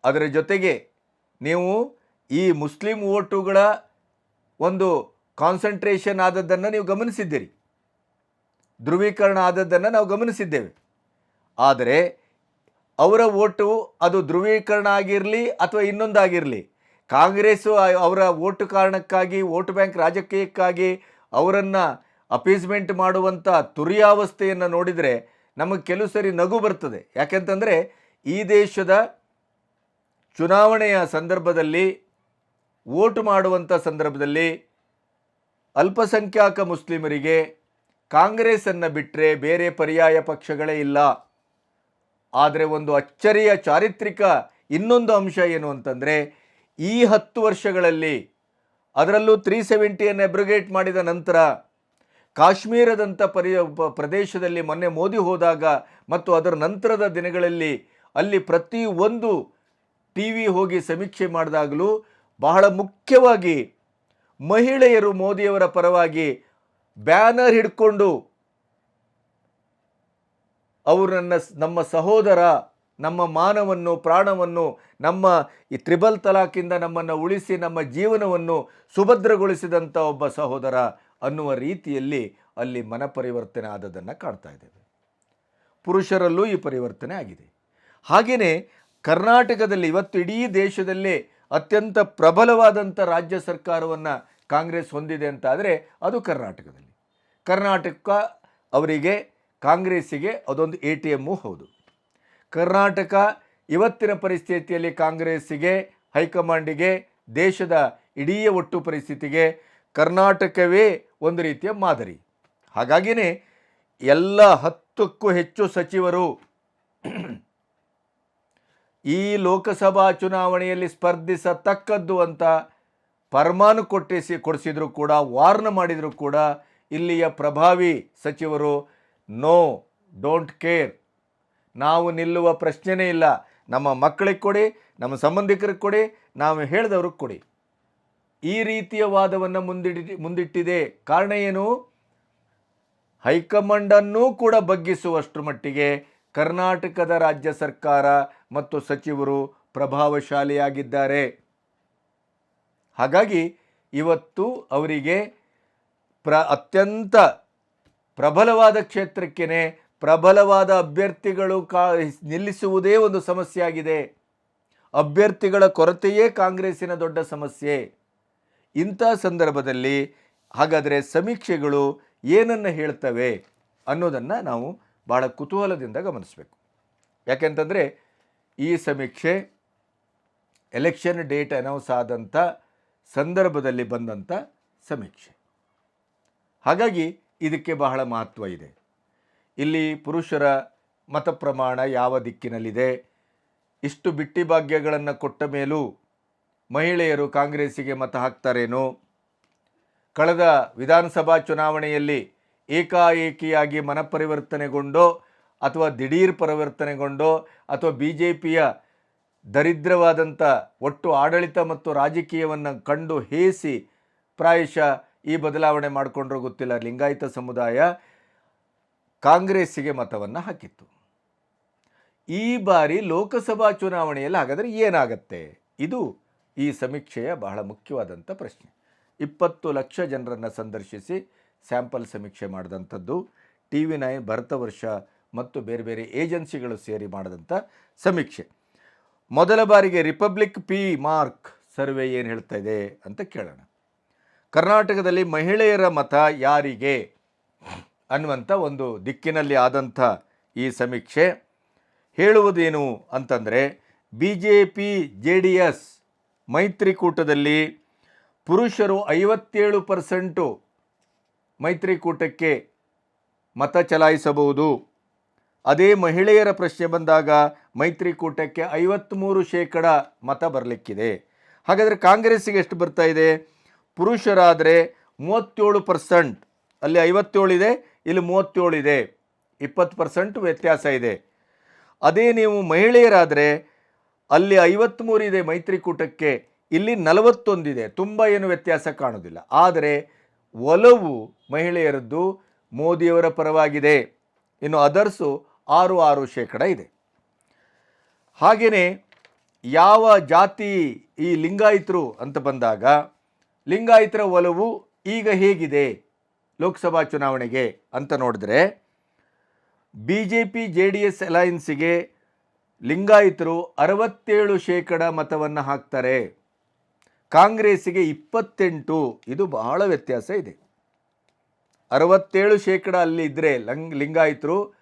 A: ಅದರ ಜೊತೆಗೆ ನೀವು ಈ ಮುಸ್ಲಿಂ ಓಟುಗಳ ಒಂದು ಕಾನ್ಸಂಟ್ರೇಷನ್ ಆದದ್ದನ್ನು ನೀವು ಗಮನಿಸಿದ್ದೀರಿ. ಧ್ರುವೀಕರಣ ಆದದ್ದನ್ನು ನಾವು ಗಮನಿಸಿದ್ದೇವೆ. ಆದರೆ ಅವರ ಓಟು ಅದು ಧ್ರುವೀಕರಣ ಆಗಿರಲಿ ಅಥವಾ ಇನ್ನೊಂದಾಗಿರಲಿ ಕಾಂಗ್ರೆಸ್ಸು ಅವರ ಓಟು ಕಾರಣಕ್ಕಾಗಿ, ವೋಟ್ ಬ್ಯಾಂಕ್ ರಾಜಕೀಯಕ್ಕಾಗಿ ಅವರನ್ನು ಅಪೀಸ್ಮೆಂಟ್ ಮಾಡುವಂಥ ತುರಿಯಾವಸ್ಥೆಯನ್ನು ನೋಡಿದರೆ ನಮಗೆ ಕೆಲವು ಸರಿ ನಗು ಬರ್ತದೆ. ಯಾಕೆಂತಂದರೆ ಈ ದೇಶದ ಚುನಾವಣೆಯ ಸಂದರ್ಭದಲ್ಲಿ, ವೋಟ್ ಮಾಡುವಂಥ ಸಂದರ್ಭದಲ್ಲಿ ಅಲ್ಪಸಂಖ್ಯಾತ ಮುಸ್ಲಿಮರಿಗೆ ಕಾಂಗ್ರೆಸ್ಸನ್ನು ಬಿಟ್ಟರೆ ಬೇರೆ ಪರ್ಯಾಯ ಪಕ್ಷಗಳೇ ಇಲ್ಲ. ಆದರೆ ಒಂದು ಅಚ್ಚರಿಯ ಚಾರಿತ್ರಿಕ ಇನ್ನೊಂದು ಅಂಶ ಏನು ಅಂತಂದರೆ, ಈ ಹತ್ತು ವರ್ಷಗಳಲ್ಲಿ ಅದರಲ್ಲೂ ತ್ರೀ ಸೆವೆಂಟಿಯನ್ನು ಎಬ್ರಿಗೇಟ್ ಮಾಡಿದ ನಂತರ ಕಾಶ್ಮೀರದಂಥ ಪರಿ ಪ್ರದೇಶದಲ್ಲಿ ಮೊನ್ನೆ ಮೋದಿ ಹೋದಾಗ ಮತ್ತು ಅದರ ನಂತರದ ದಿನಗಳಲ್ಲಿ ಅಲ್ಲಿ ಪ್ರತಿ ಒಂದು ಟಿ ವಿ ಹೋಗಿ ಸಮೀಕ್ಷೆ ಮಾಡಿದಾಗಲೂ ಬಹಳ ಮುಖ್ಯವಾಗಿ ಮಹಿಳೆಯರು ಮೋದಿಯವರ ಪರವಾಗಿ ಬ್ಯಾನರ್ ಹಿಡ್ಕೊಂಡು ಅವರು ನನ್ನ ನಮ್ಮ ಸಹೋದರ, ನಮ್ಮ ಮಾನವನ್ನು, ಪ್ರಾಣವನ್ನು, ನಮ್ಮ ಈ ತ್ರಿಬಲ್ ತಲಾಖಿಂದ ನಮ್ಮನ್ನು ಉಳಿಸಿ, ನಮ್ಮ ಜೀವನವನ್ನು ಸುಭದ್ರಗೊಳಿಸಿದಂಥ ಒಬ್ಬ ಸಹೋದರ ಅನ್ನುವ ರೀತಿಯಲ್ಲಿ ಅಲ್ಲಿ ಮನ ಪರಿವರ್ತನೆ ಆದದನ್ನು ಕಾಣ್ತಾ ಇದ್ದೇವೆ. ಪುರುಷರಲ್ಲೂ ಈ ಪರಿವರ್ತನೆ ಆಗಿದೆ. ಹಾಗೆಯೇ ಕರ್ನಾಟಕದಲ್ಲಿ ಇವತ್ತು ಇಡೀ ದೇಶದಲ್ಲೇ ಅತ್ಯಂತ ಪ್ರಬಲವಾದಂಥ ರಾಜ್ಯ ಸರ್ಕಾರವನ್ನು ಕಾಂಗ್ರೆಸ್ ಹೊಂದಿದೆ ಅಂತ ಆದರೆ ಅದು ಕರ್ನಾಟಕದಲ್ಲಿ. ಕರ್ನಾಟಕ ಅವರಿಗೆ, ಕಾಂಗ್ರೆಸ್ಸಿಗೆ ಅದೊಂದು ಎ ಟಿ ಎಮ್ಮು ಹೌದು. ಕರ್ನಾಟಕ ಇವತ್ತಿನ ಪರಿಸ್ಥಿತಿಯಲ್ಲಿ ಕಾಂಗ್ರೆಸ್ಸಿಗೆ, ಹೈಕಮಾಂಡಿಗೆ, ದೇಶದ ಇಡೀ ಒಟ್ಟು ಪರಿಸ್ಥಿತಿಗೆ ಕರ್ನಾಟಕವೇ ಒಂದು ರೀತಿಯ ಮಾದರಿ. ಹಾಗಾಗಿಯೇ ಎಲ್ಲ ಹತ್ತಕ್ಕೂ ಹೆಚ್ಚು ಸಚಿವರು ಈ ಲೋಕಸಭಾ ಚುನಾವಣೆಯಲ್ಲಿ ಸ್ಪರ್ಧಿಸತಕ್ಕದ್ದು ಅಂತ ಫರ್ಮಾನು ಕೊಟ್ಟಿಸಿ ಕೊಡಿಸಿದ್ರು ಕೂಡ, ವಾರ್ನ್ ಮಾಡಿದರೂ ಕೂಡ ಇಲ್ಲಿಯ ಪ್ರಭಾವಿ ಸಚಿವರು, ನೋ, ಡೋಂಟ್ ಕೇರ್. ನಾವು ನಿಲ್ಲುವ ಪ್ರಶ್ನೆನೇ ಇಲ್ಲ. ನಮ್ಮ ಮಕ್ಕಳಿಗೆ ಕೊಡಿ, ನಮ್ಮ ಸಂಬಂಧಿಕರಿಗೆ ಕೊಡಿ, ನಾವು ಹೇಳಿದವ್ರಿಗೆ ಕೊಡಿ. ಈ ರೀತಿಯ ವಾದವನ್ನು ಮುಂದಿಡಿ, ಮುಂದಿಟ್ಟಿದೆ. ಕಾರಣ ಏನು? ಹೈಕಮಾಂಡನ್ನೂ ಕೂಡ ಬಗ್ಗಿಸುವಷ್ಟರ ಮಟ್ಟಿಗೆ ಕರ್ನಾಟಕದ ರಾಜ್ಯ ಸರ್ಕಾರ ಮತ್ತು ಸಚಿವರು ಪ್ರಭಾವಶಾಲಿಯಾಗಿದ್ದಾರೆ. ಹಾಗಾಗಿ ಇವತ್ತು ಅವರಿಗೆ ಪ್ರ ಅತ್ಯಂತ ಪ್ರಬಲವಾದ ಕ್ಷೇತ್ರಕ್ಕೇ ಪ್ರಬಲವಾದ ಅಭ್ಯರ್ಥಿಗಳು ಕಾ ನಿಲ್ಲಿಸುವುದೇ ಒಂದು ಸಮಸ್ಯೆಯಾಗಿದೆ. ಅಭ್ಯರ್ಥಿಗಳ ಕೊರತೆಯೇ ಕಾಂಗ್ರೆಸ್ಸಿನ ದೊಡ್ಡ ಸಮಸ್ಯೆ. ಇಂಥ ಸಂದರ್ಭದಲ್ಲಿ ಹಾಗಾದರೆ ಸಮೀಕ್ಷೆಗಳು ಏನನ್ನು ಹೇಳ್ತವೆ ಅನ್ನೋದನ್ನು ನಾವು ಭಾಳ ಕುತೂಹಲದಿಂದ ಗಮನಿಸಬೇಕು. ಯಾಕೆಂತಂದರೆ ಈ ಸಮೀಕ್ಷೆ ಎಲೆಕ್ಷನ್ ಡೇಟ್ ಅನೌನ್ಸ್ ಆದಂಥ ಸಂದರ್ಭದಲ್ಲಿ ಬಂದಂಥ ಸಮೀಕ್ಷೆ. ಹಾಗಾಗಿ ಇದಕ್ಕೆ ಬಹಳ ಮಹತ್ವ ಇದೆ. ಇಲ್ಲಿ ಪುರುಷರ ಮತ ಪ್ರಮಾಣ ಯಾವ ದಿಕ್ಕಿನಲ್ಲಿದೆ, ಇಷ್ಟು ಬಿಟ್ಟಿ ಭಾಗ್ಯಗಳನ್ನು ಕೊಟ್ಟ ಮೇಲೂ ಮಹಿಳೆಯರು ಕಾಂಗ್ರೆಸ್ಸಿಗೆ ಮತ ಹಾಕ್ತಾರೇನೋ, ಕಳೆದ ವಿಧಾನಸಭಾ ಚುನಾವಣೆಯಲ್ಲಿ ಏಕಾಏಕಿಯಾಗಿ ಮನಪರಿವರ್ತನೆಗೊಂಡೋ ಅಥವಾ ದಿಢೀರ್ ಪರಿವರ್ತನೆಗೊಂಡೋ ಅಥವಾ ಬಿ ಜೆ ಪಿಯ ದರಿದ್ರವಾದಂಥ ಒಟ್ಟು ಆಡಳಿತ ಮತ್ತು ರಾಜಕೀಯವನ್ನು ಕಂಡು ಹೇಸಿ ಪ್ರಾಯಶಃ ಈ ಬದಲಾವಣೆ ಮಾಡಿಕೊಂಡ್ರೂ ಗೊತ್ತಿಲ್ಲ. ಲಿಂಗಾಯತ ಸಮುದಾಯ ಕಾಂಗ್ರೆಸ್ಸಿಗೆ ಮತವನ್ನು ಹಾಕಿತ್ತು. ಈ ಬಾರಿ ಲೋಕಸಭಾ ಚುನಾವಣೆಯಲ್ಲಿ ಹಾಗಾದರೆ ಏನಾಗತ್ತೆ? ಇದು ಈ ಸಮೀಕ್ಷೆಯ ಬಹಳ ಮುಖ್ಯವಾದಂಥ ಪ್ರಶ್ನೆ. ಇಪ್ಪತ್ತು ಲಕ್ಷ ಜನರನ್ನು ಸಂದರ್ಶಿಸಿ ಸ್ಯಾಂಪಲ್ ಸಮೀಕ್ಷೆ ಮಾಡಿದಂಥದ್ದು, ಟಿ ವಿ ನೈನ್ ಭರತವರ್ಷ ಮತ್ತು ಬೇರೆ ಬೇರೆ ಏಜೆನ್ಸಿಗಳು ಸೇರಿ ಮಾಡಿದಂಥ ಸಮೀಕ್ಷೆ. ಮೊದಲ ಬಾರಿಗೆ ರಿಪಬ್ಲಿಕ್ ಪಿ ಮಾರ್ಕ್ ಸರ್ವೆ ಏನು ಹೇಳ್ತಾ ಇದೆ ಅಂತ ಕೇಳೋಣ. ಕರ್ನಾಟಕದಲ್ಲಿ ಮಹಿಳೆಯರ ಮತ ಯಾರಿಗೆ ಅನ್ನುವಂಥ ಒಂದು ದಿಕ್ಕಿನಲ್ಲಿ ಆದಂಥ ಈ ಸಮೀಕ್ಷೆ. ಹೇಳುವುದೇನು ಅಂತಂದರೆ B J P J D S ಮೈತ್ರಿಕೂಟದಲ್ಲಿ ಪುರುಷರು ಐವತ್ತೇಳು ಪರ್ಸೆಂಟು ಮೈತ್ರಿಕೂಟಕ್ಕೆ ಮತ ಚಲಾಯಿಸಬಹುದು. ಅದೇ ಮಹಿಳೆಯರ ಪ್ರಶ್ನೆ ಬಂದಾಗ ಮೈತ್ರಿಕೂಟಕ್ಕೆ ಐವತ್ತ್ಮೂರು ಶೇಕಡ ಮತ ಬರಲಿಕ್ಕಿದೆ. ಹಾಗಾದರೆ ಕಾಂಗ್ರೆಸ್ಸಿಗೆ ಎಷ್ಟು ಬರ್ತಾ ಇದೆ? ಪುರುಷರಾದರೆ ಮೂವತ್ತೇಳು ಪರ್ಸೆಂಟ್. ಅಲ್ಲಿ ಐವತ್ತೇಳು ಇದೆ, ಇಲ್ಲಿ ಮೂವತ್ತೇಳು ಇದೆ. ಇಪ್ಪತ್ತು ಪರ್ಸೆಂಟ್ ವ್ಯತ್ಯಾಸ ಇದೆ. ಅದೇ ನೀವು ಮಹಿಳೆಯರಾದರೆ ಅಲ್ಲಿ ಐವತ್ತ್ಮೂರು ಇದೆ ಮೈತ್ರಿಕೂಟಕ್ಕೆ, ಇಲ್ಲಿ ನಲವತ್ತೊಂದಿದೆ ತುಂಬ ಏನು ವ್ಯತ್ಯಾಸ ಕಾಣೋದಿಲ್ಲ. ಆದರೆ ಒಲವು ಮಹಿಳೆಯರದ್ದು, ಮೋದಿಯವರ ಪರವಾಗಿದೆ. ಇನ್ನು ಅದರ್ಸು ಆರು ಆರು ಶೇಕಡ ಇದೆ. ಹಾಗೆಯೇ ಯಾವ ಜಾತಿ ಈ ಲಿಂಗಾಯಿತರು ಅಂತ ಬಂದಾಗ ಲಿಂಗಾಯಿತರ ಒಲವು ಈಗ ಹೇಗಿದೆ ಲೋಕಸಭಾ ಚುನಾವಣೆಗೆ ಅಂತ ನೋಡಿದ್ರೆ B J P J D S ಅಲಯನ್ಸಿಗೆ ಲಿಂಗಾಯಿತರು ಅರವತ್ತೇಳು ಶೇಕಡ ಮತವನ್ನು ಹಾಕ್ತಾರೆ. ಕಾಂಗ್ರೆಸ್ಸಿಗೆ ಇಪ್ಪತ್ತೆಂಟು. ಇದು ಬಹಳ ವ್ಯತ್ಯಾಸ ಇದೆ. ಅರವತ್ತೇಳು ಶೇಕಡ ಅಲ್ಲಿ ಇದ್ದರೆ ಲಂಗ್ ಲಿಂಗಾಯಿತರು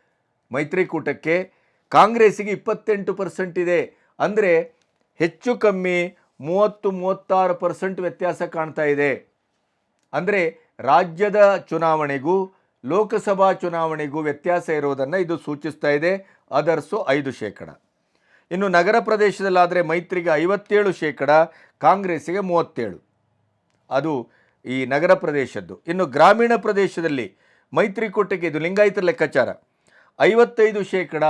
A: ಮೈತ್ರಿಕೂಟಕ್ಕೆ ಕಾಂಗ್ರೆಸ್ಸಿಗೆ ಇಪ್ಪತ್ತೆಂಟು ಪರ್ಸೆಂಟ್ ಇದೆ. ಅಂದರೆ ಹೆಚ್ಚು ಕಮ್ಮಿ ಮೂವತ್ತು, ಮೂವತ್ತಾರು ಪರ್ಸೆಂಟ್ ವ್ಯತ್ಯಾಸ ಕಾಣ್ತಾ ಇದೆ. ಅಂದರೆ ರಾಜ್ಯದ ಚುನಾವಣೆಗೂ, ಲೋಕಸಭಾ ಚುನಾವಣೆಗೂ ವ್ಯತ್ಯಾಸ ಇರೋದನ್ನು ಇದು ಸೂಚಿಸ್ತಾ ಇದೆ. ಅದರ್ಸು ಐದು ಶೇಕಡ. ಇನ್ನು ನಗರ ಪ್ರದೇಶದಲ್ಲಾದರೆ ಮೈತ್ರಿಗೆ ಐವತ್ತೇಳು ಶೇಕಡ, ಕಾಂಗ್ರೆಸ್ಸಿಗೆ ಮೂವತ್ತೇಳು. ಅದು ಈ ನಗರ ಪ್ರದೇಶದ್ದು. ಇನ್ನು ಗ್ರಾಮೀಣ ಪ್ರದೇಶದಲ್ಲಿ ಮೈತ್ರಿಕೂಟಕ್ಕೆ ಇದು ಲಿಂಗಾಯತರ ಲೆಕ್ಕಾಚಾರ. ಐವತ್ತೈದು ಶೇಕಡ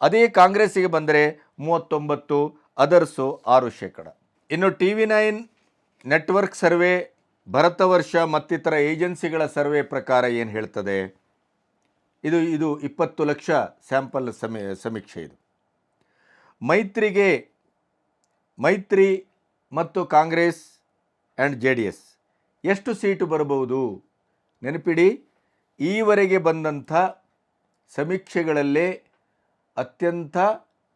A: ಅದೇ ಕಾಂಗ್ರೆಸ್ಸಿಗೆ ಬಂದರೆ ಮೂವತ್ತೊಂಬತ್ತು, ಅದರ್ಸು ಆರು ಶೇಕಡ. ಇನ್ನು T V nine network survey, Bharatavarsha ಮತ್ತಿತರ ಏಜೆನ್ಸಿಗಳ ಸರ್ವೆ ಪ್ರಕಾರ ಏನು ಹೇಳ್ತದೆ? ಇದು ಇದು ಇಪ್ಪತ್ತು ಲಕ್ಷ ಸ್ಯಾಂಪಲ್ ಸಮಿ, ಸಮೀಕ್ಷೆ ಇದು. ಮೈತ್ರಿಗೆ, ಮೈತ್ರಿ ಮತ್ತು Congress and J D S ಎಷ್ಟು ಸೀಟು ಬರಬಹುದು? ನೆನಪಿಡಿ, ಈವರೆಗೆ ಬಂದಂಥ ಸಮೀಕ್ಷೆಗಳಲ್ಲೇ ಅತ್ಯಂತ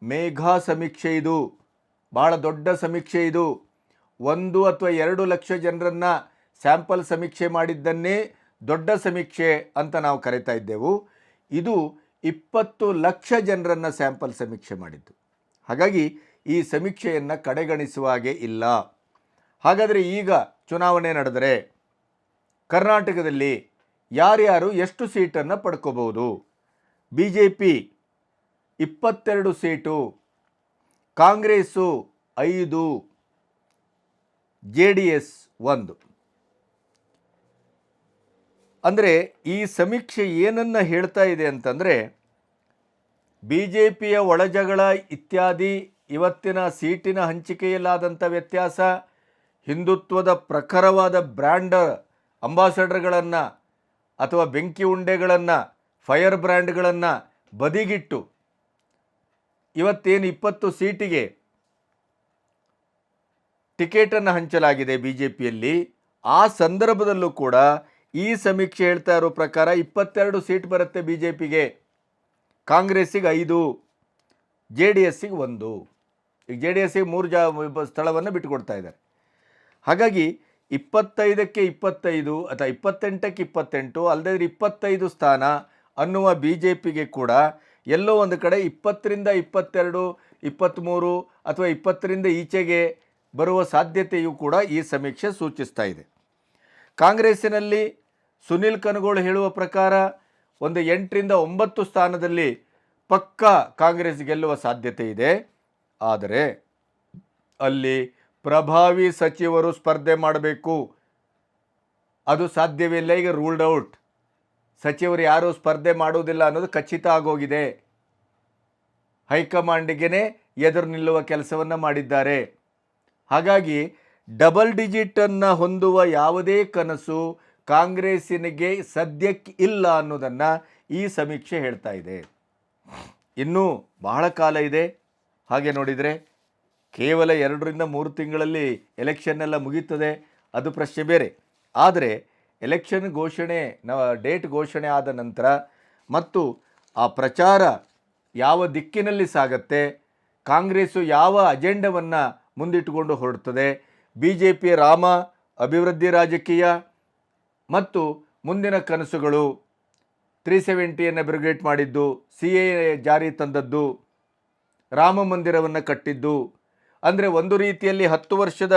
A: ಮೇಘಾ ಸಮೀಕ್ಷೆ ಇದು. ಭಾಳ ದೊಡ್ಡ ಸಮೀಕ್ಷೆ ಇದು. ಒಂದು ಅಥವಾ ಎರಡು ಲಕ್ಷ ಜನರನ್ನು ಸ್ಯಾಂಪಲ್ ಸಮೀಕ್ಷೆ ಮಾಡಿದ್ದನ್ನೇ ದೊಡ್ಡ ಸಮೀಕ್ಷೆ ಅಂತ ನಾವು ಕರಿತಾ ಇದ್ದೆವು. ಇದು ಇಪ್ಪತ್ತು ಲಕ್ಷ ಜನರನ್ನು ಸ್ಯಾಂಪಲ್ ಸಮೀಕ್ಷೆ ಮಾಡಿದ್ದು. ಹಾಗಾಗಿ ಈ ಸಮೀಕ್ಷೆಯನ್ನು ಕಡೆಗಣಿಸುವ ಹಾಗೆ ಇಲ್ಲ. ಹಾಗಾದರೆ ಈಗ ಚುನಾವಣೆ ನಡೆದರೆ ಕರ್ನಾಟಕದಲ್ಲಿ ಯಾರ್ಯಾರು ಎಷ್ಟು ಸೀಟನ್ನು ಪಡ್ಕೋಬಹುದು? ಬಿ ಜೆ ಪಿ ಇಪ್ಪತ್ತೆರಡು ಸೀಟು. ಕಾಂಗ್ರೆಸ್ಸು ಐದು, ಜೆ ಡಿ ಎಸ್ ಒಂದು. ಅಂದರೆ ಈ ಸಮೀಕ್ಷೆ ಏನನ್ನು ಹೇಳ್ತಾ ಇದೆ ಅಂತಂದರೆ, ಬಿ ಜೆ ಪಿಯ ಒಳಜಗಳ ಇತ್ಯಾದಿ ಇವತ್ತಿನ ಸೀಟಿನ ಹಂಚಿಕೆಯಲ್ಲಾದಂಥ ವ್ಯತ್ಯಾಸ, ಹಿಂದುತ್ವದ ಪ್ರಖರವಾದ ಬ್ರ್ಯಾಂಡ್ ಅಂಬಾಸಡರ್ಗಳನ್ನು ಅಥವಾ ಬೆಂಕಿ ಉಂಡೆಗಳನ್ನು, ಫೈರ್ ಬ್ರ್ಯಾಂಡ್ಗಳನ್ನು ಬದಿಗಿಟ್ಟು ಇವತ್ತೇನು ಇಪ್ಪತ್ತು ಸೀಟಿಗೆ ಟಿಕೆಟನ್ನು ಹಂಚಲಾಗಿದೆ ಬಿ ಜೆ ಪಿಯಲ್ಲಿ ಆ ಸಂದರ್ಭದಲ್ಲೂ ಕೂಡ ಈ ಸಮೀಕ್ಷೆ ಹೇಳ್ತಾ ಇರೋ ಪ್ರಕಾರ ಇಪ್ಪತ್ತೆರಡು ಸೀಟ್ ಬರುತ್ತೆ ಬಿ ಜೆ ಪಿಗೆ ಕಾಂಗ್ರೆಸ್ಸಿಗೆ ಐದು ಜೆ ಡಿ ಎಸ್ಸಿಗೆ ಒಂದು. ಈಗ ಜೆ ಡಿ ಎಸ್ಸಿಗೆ ಮೂರು ಜಾ ಸ್ಥಳವನ್ನು ಬಿಟ್ಟುಕೊಡ್ತಾ ಇದ್ದಾರೆ. ಹಾಗಾಗಿ ಇಪ್ಪತ್ತೈದಕ್ಕೆ ಇಪ್ಪತ್ತೈದು ಅಥವಾ ಇಪ್ಪತ್ತೆಂಟಕ್ಕೆ ಇಪ್ಪತ್ತೆಂಟು ಅಲ್ಲದೇ ಇಪ್ಪತ್ತೈದು ಸ್ಥಾನ ಅನ್ನುವ ಬಿ ಜೆ ಪಿಗೆ ಕೂಡ ಎಲ್ಲೋ ಒಂದು ಕಡೆ ಇಪ್ಪತ್ತರಿಂದ ಇಪ್ಪತ್ತೆರಡು, ಇಪ್ಪತ್ತ್ಮೂರು ಅಥವಾ ಇಪ್ಪತ್ತರಿಂದ ಈಚೆಗೆ ಬರುವ ಸಾಧ್ಯತೆಯೂ ಕೂಡ ಈ ಸಮೀಕ್ಷೆ ಸೂಚಿಸ್ತಾ ಇದೆ. ಕಾಂಗ್ರೆಸ್ಸಿನಲ್ಲಿ ಸುನಿಲ್ ಕನಗೋಳು ಹೇಳುವ ಪ್ರಕಾರ ಒಂದು ಎಂಟರಿಂದ ಒಂಬತ್ತು ಸ್ಥಾನದಲ್ಲಿ ಪಕ್ಕಾ ಕಾಂಗ್ರೆಸ್ ಗೆಲ್ಲುವ ಸಾಧ್ಯತೆ ಇದೆ. ಆದರೆ ಅಲ್ಲಿ ಪ್ರಭಾವಿ ಸಚಿವರು ಸ್ಪರ್ಧೆ ಮಾಡಬೇಕು. ಅದು ಸಾಧ್ಯವಿಲ್ಲ ಈಗ ರೂಲ್ಡ್ ಔಟ್ ಸಚಿವರು ಯಾರೂ ಸ್ಪರ್ಧೆ ಮಾಡುವುದಿಲ್ಲ ಅನ್ನೋದು ಖಚಿತ ಆಗೋಗಿದೆ. ಹೈಕಮಾಂಡಿಗೆ ಎದುರು ನಿಲ್ಲುವ ಕೆಲಸವನ್ನು ಮಾಡಿದ್ದಾರೆ. ಹಾಗಾಗಿ ಡಬಲ್ ಡಿಜಿಟನ್ನು ಹೊಂದುವ ಯಾವುದೇ ಕನಸು ಕಾಂಗ್ರೆಸ್ಸಿನಿಗೆ ಸದ್ಯಕ್ಕೆ ಇಲ್ಲ ಅನ್ನೋದನ್ನು ಈ ಸಮೀಕ್ಷೆ ಹೇಳ್ತಾ ಇದೆ. ಇನ್ನೂ ಬಹಳ ಕಾಲ ಇದೆ. ಹಾಗೆ ನೋಡಿದರೆ ಕೇವಲ ಎರಡರಿಂದ ಮೂರು ತಿಂಗಳಲ್ಲಿ ಎಲೆಕ್ಷನ್ನೆಲ್ಲ ಮುಗೀತದೆ. ಅದು ಪ್ರಶ್ನೆ ಬೇರೆ. ಆದರೆ ಎಲೆಕ್ಷನ್ ಘೋಷಣೆ ನ ಡೇಟ್ ಘೋಷಣೆ ಆದ ನಂತರ ಮತ್ತು ಆ ಪ್ರಚಾರ ಯಾವ ದಿಕ್ಕಿನಲ್ಲಿ ಸಾಗತ್ತೆ, ಕಾಂಗ್ರೆಸ್ಸು ಯಾವ ಅಜೆಂಡವನ್ನು ಮುಂದಿಟ್ಟುಕೊಂಡು ಹೊರಡ್ತದೆ ಬಿ ಜೆ ಪಿ ರಾಮ ಅಭಿವೃದ್ಧಿ ರಾಜಕೀಯ ಮತ್ತು ಮುಂದಿನ ಕನಸುಗಳು ತ್ರೀ ಸೆವೆಂಟಿಯನ್ನು ಬ್ರಿಗೇಟ್ ಮಾಡಿದ್ದು ಸಿ ಎ ಜಾರಿ ತಂದದ್ದು, ರಾಮ ಮಂದಿರವನ್ನು ಕಟ್ಟಿದ್ದು, ಅಂದರೆ ಒಂದು ರೀತಿಯಲ್ಲಿ ಹತ್ತು ವರ್ಷದ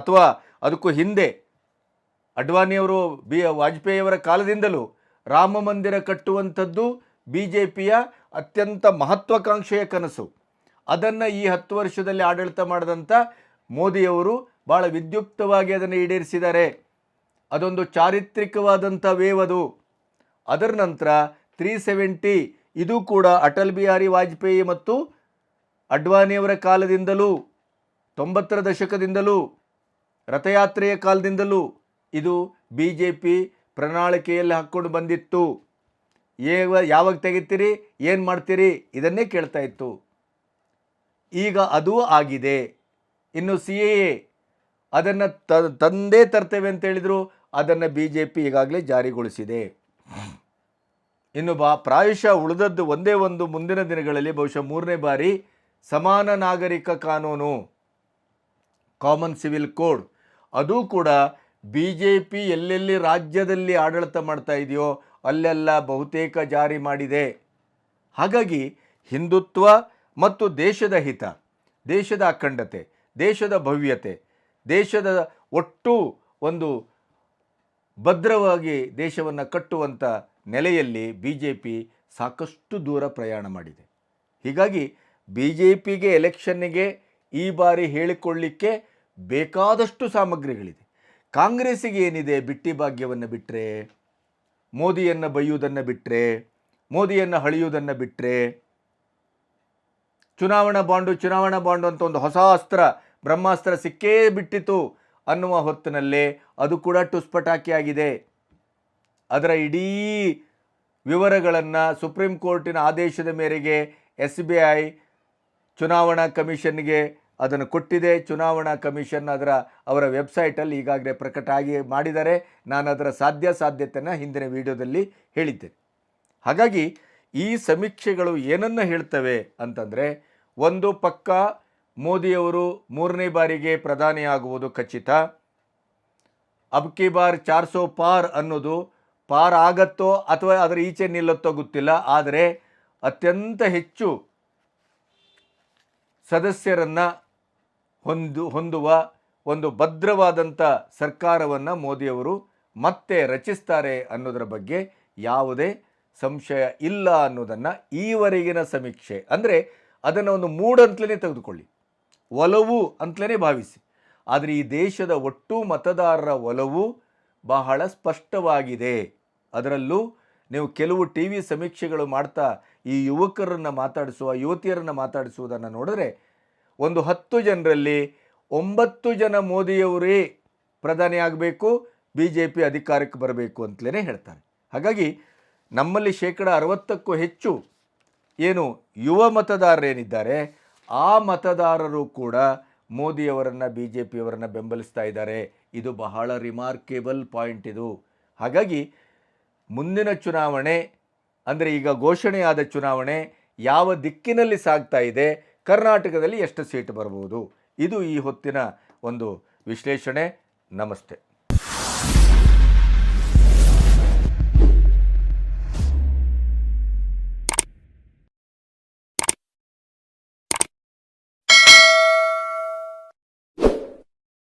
A: ಅಥವಾ ಅದಕ್ಕೂ ಹಿಂದೆ ಅಡ್ವಾಣಿಯವರು ಬಿ, ವಾಜಪೇಯಿಯವರ ಕಾಲದಿಂದಲೂ ರಾಮ ಮಂದಿರ ಕಟ್ಟುವಂಥದ್ದು ಬಿ ಜೆ ಪಿಯ ಅತ್ಯಂತ ಮಹತ್ವಾಕಾಂಕ್ಷೆಯ ಕನಸು. ಅದನ್ನು ಈ ಹತ್ತು ವರ್ಷದಲ್ಲಿ ಆಡಳಿತ ಮಾಡಿದಂಥ ಮೋದಿಯವರು ಭಾಳ ವಿದ್ಯುಕ್ತವಾಗಿ ಅದನ್ನು ಈಡೇರಿಸಿದ್ದಾರೆ. ಅದೊಂದು ಚಾರಿತ್ರಿಕವಾದಂಥ ವೇವ್ ಅದು. ಅದರ ನಂತರ ತ್ರೀ ಸೆವೆಂಟಿ, ಇದು ಕೂಡ ಅಟಲ್ ಬಿಹಾರಿ ವಾಜಪೇಯಿ ಮತ್ತು ಅಡ್ವಾಣಿಯವರ ಕಾಲದಿಂದಲೂ, ತೊಂಬತ್ತರ ದಶಕದಿಂದಲೂ, ರಥಯಾತ್ರೆಯ ಕಾಲದಿಂದಲೂ ಇದು ಬಿ ಜೆ ಪಿ ಪ್ರಣಾಳಿಕೆಯಲ್ಲಿ ಹಾಕ್ಕೊಂಡು ಬಂದಿತ್ತು. ಯಾವ ಯಾವಾಗ ತೆಗಿತೀರಿ, ಏನು ಮಾಡ್ತೀರಿ, ಇದನ್ನೇ ಕೇಳ್ತಾ ಇತ್ತು. ಈಗ ಅದೂ ಆಗಿದೆ. ಇನ್ನು ಸಿ ಎ ಎ, ಅದನ್ನು ತ, ತಂದೇ ತರ್ತೇವೆ ಅಂತ ಹೇಳಿದರು, ಅದನ್ನು ಬಿ ಜೆ ಪಿ ಈಗಾಗಲೇ ಜಾರಿಗೊಳಿಸಿದೆ. ಇನ್ನು ಬಾ, ಪ್ರಾಯಶಃ ಉಳಿದದ್ದು ಒಂದೇ ಒಂದು ಮುಂದಿನ ದಿನಗಳಲ್ಲಿ, ಬಹುಶಃ ಮೂರನೇ ಬಾರಿ ಸಮಾನ ನಾಗರಿಕ ಕಾನೂನು ಕಾಮನ್ ಸಿವಿಲ್ ಕೋಡ್ ಅದು ಕೂಡ ಬಿ ಜೆ ಪಿ ಎಲ್ಲೆಲ್ಲಿ ರಾಜ್ಯದಲ್ಲಿ ಆಡಳಿತ ಮಾಡ್ತಾ ಇದೆಯೋ ಅಲ್ಲೆಲ್ಲ ಬಹುತೇಕ ಜಾರಿ ಮಾಡಿದೆ. ಹಾಗಾಗಿ ಹಿಂದುತ್ವ ಮತ್ತು ದೇಶದ ಹಿತ, ದೇಶದ ಅಖಂಡತೆ, ದೇಶದ ಭವ್ಯತೆ, ದೇಶದ ಒಟ್ಟು ಒಂದು ಭದ್ರವಾಗಿ ದೇಶವನ್ನು ಕಟ್ಟುವಂಥ ನೆಲೆಯಲ್ಲಿ ಬಿ ಜೆ ಪಿ ಸಾಕಷ್ಟು ದೂರ ಪ್ರಯಾಣ ಮಾಡಿದೆ. ಹೀಗಾಗಿ ಬಿ ಜೆ ಪಿಗೆ ಎಲೆಕ್ಷನ್ನಿಗೆ ಈ ಬಾರಿ ಹೇಳಿಕೊಳ್ಳಿಕ್ಕೆ ಬೇಕಾದಷ್ಟು ಸಾಮಗ್ರಿಗಳಿದೆ. ಕಾಂಗ್ರೆಸ್ಸಿಗೆ ಏನಿದೆ? ಬಿಟ್ಟಿ ಭಾಗ್ಯವನ್ನು ಬಿಟ್ಟರೆ ಮೋದಿಯನ್ನು ಬೈಯುವುದನ್ನು ಬಿಟ್ಟರೆ ಮೋದಿಯನ್ನು ಹಳಿಯುವುದನ್ನು ಬಿಟ್ಟರೆ ಚುನಾವಣಾ ಬಾಂಡು ಚುನಾವಣಾ ಬಾಂಡು ಅಂತ ಒಂದು ಹೊಸ ಅಸ್ತ್ರ, ಬ್ರಹ್ಮಾಸ್ತ್ರ ಸಿಕ್ಕೇ ಬಿಟ್ಟಿತು ಅನ್ನುವ ಹೊತ್ತಿನಲ್ಲೇ ಅದು ಕೂಡ ಟುಸ್ಪಟಾಕಿಯಾಗಿದೆ ಅದರ ಇಡೀ ವಿವರಗಳನ್ನು ಸುಪ್ರೀಂ ಕೋರ್ಟಿನ ಆದೇಶದ ಮೇರೆಗೆ ಎಸ್ ಬಿ ಐ, ಚುನಾವಣಾ ಕಮಿಷನ್ಗೆ ಅದನ್ನು ಕೊಟ್ಟಿದೆ ಚುನಾವಣಾ ಕಮಿಷನ್ ಅದರ, ಅವರ ವೆಬ್ಸೈಟಲ್ಲಿ ಈಗಾಗಲೇ ಪ್ರಕಟ ಆಗಿ ಮಾಡಿದ್ದಾರೆ. ನಾನು ಅದರ ಸಾಧ್ಯ ಸಾಧ್ಯತೆಯನ್ನು ಹಿಂದಿನ ವಿಡಿಯೋದಲ್ಲಿ ಹೇಳಿದ್ದೇನೆ. ಹಾಗಾಗಿ ಈ ಸಮೀಕ್ಷೆಗಳು ಏನನ್ನು ಹೇಳ್ತವೆ ಅಂತಂದರೆ, ಒಂದು ಪಕ್ಕ ಮೋದಿಯವರು ಮೂರನೇ ಬಾರಿಗೆ ಪ್ರಧಾನಿಯಾಗುವುದು ಖಚಿತ. ಅಬ್ಕಿ ಬಾರ್ ಚಾರ್ ಸೋ ಪಾರ್ ಅನ್ನೋದು ಪಾರ್ ಆಗತ್ತೋ ಅಥವಾ ಅದರ ಈಚೆ ನಿಲ್ಲುತ್ತೋ ಗೊತ್ತಿಲ್ಲ. ಆದರೆ ಅತ್ಯಂತ ಹೆಚ್ಚು ಸದಸ್ಯರನ್ನು ಹೊಂದು ಹೊಂದುವ ಒಂದು ಭದ್ರವಾದಂಥ ಸರ್ಕಾರವನ್ನು ಮೋದಿಯವರು ಮತ್ತೆ ರಚಿಸ್ತಾರೆ ಅನ್ನೋದರ ಬಗ್ಗೆ ಯಾವುದೇ ಸಂಶಯ ಇಲ್ಲ ಅನ್ನೋದನ್ನು ಈವರೆಗಿನ ಸಮೀಕ್ಷೆ. ಅಂದರೆ ಅದನ್ನು ಒಂದು ಮೂಡಂತಲೇ ತೆಗೆದುಕೊಳ್ಳಿ. ಒಲವು ಅಂತಲೇ ಭಾವಿಸಿ. ಆದರೆ ಈ ದೇಶದ ಒಟ್ಟು ಮತದಾರರ ಒಲವು ಬಹಳ ಸ್ಪಷ್ಟವಾಗಿದೆ. ಅದರಲ್ಲೂ ನೀವು ಕೆಲವು ಟಿ ವಿ ಸಮೀಕ್ಷೆಗಳು ಮಾಡ್ತಾ ಈ ಯುವಕರನ್ನು ಮಾತಾಡಿಸುವ, ಯುವತಿಯರನ್ನು ಮಾತಾಡಿಸುವುದನ್ನು ನೋಡಿದ್ರೆ ಒಂದು ಹತ್ತು ಜನರಲ್ಲಿ ಒಂಬತ್ತು ಜನ ಮೋದಿಯವರೇ ಪ್ರಧಾನಿ ಆಗಬೇಕು ಬಿ ಜೆ ಪಿ ಅಧಿಕಾರಕ್ಕೆ ಬರಬೇಕು ಅಂತಲೇ ಹೇಳ್ತಾರೆ. ಹಾಗಾಗಿ ನಮ್ಮಲ್ಲಿ ಶೇಕಡ ಅರವತ್ತಕ್ಕೂ ಹೆಚ್ಚು ಏನು ಯುವ ಮತದಾರರೇನಿದ್ದಾರೆ ಆ ಮತದಾರರು ಕೂಡ ಮೋದಿಯವರನ್ನು ಬಿ ಜೆ ಪಿಯವರನ್ನು ಬೆಂಬಲಿಸ್ತಾ ಇದ್ದಾರೆ. ಇದು ಬಹಳ ರಿಮಾರ್ಕೇಬಲ್ ಪಾಯಿಂಟ್ ಇದು. ಹಾಗಾಗಿ ಮುಂದಿನ ಚುನಾವಣೆ, ಅಂದರೆ ಈಗ ಘೋಷಣೆಯಾದ ಚುನಾವಣೆ ಯಾವ ದಿಕ್ಕಿನಲ್ಲಿ ಸಾಗ್ತಾ ಇದೆ ಕರ್ನಾಟಕದಲ್ಲಿ ಎಷ್ಟು ಸೀಟ್ ಬರ್ಬೋದು? ಇದು ಈ ಹೊತ್ತಿನ ಒಂದು ವಿಶ್ಲೇಷಣೆ. ನಮಸ್ತೆ.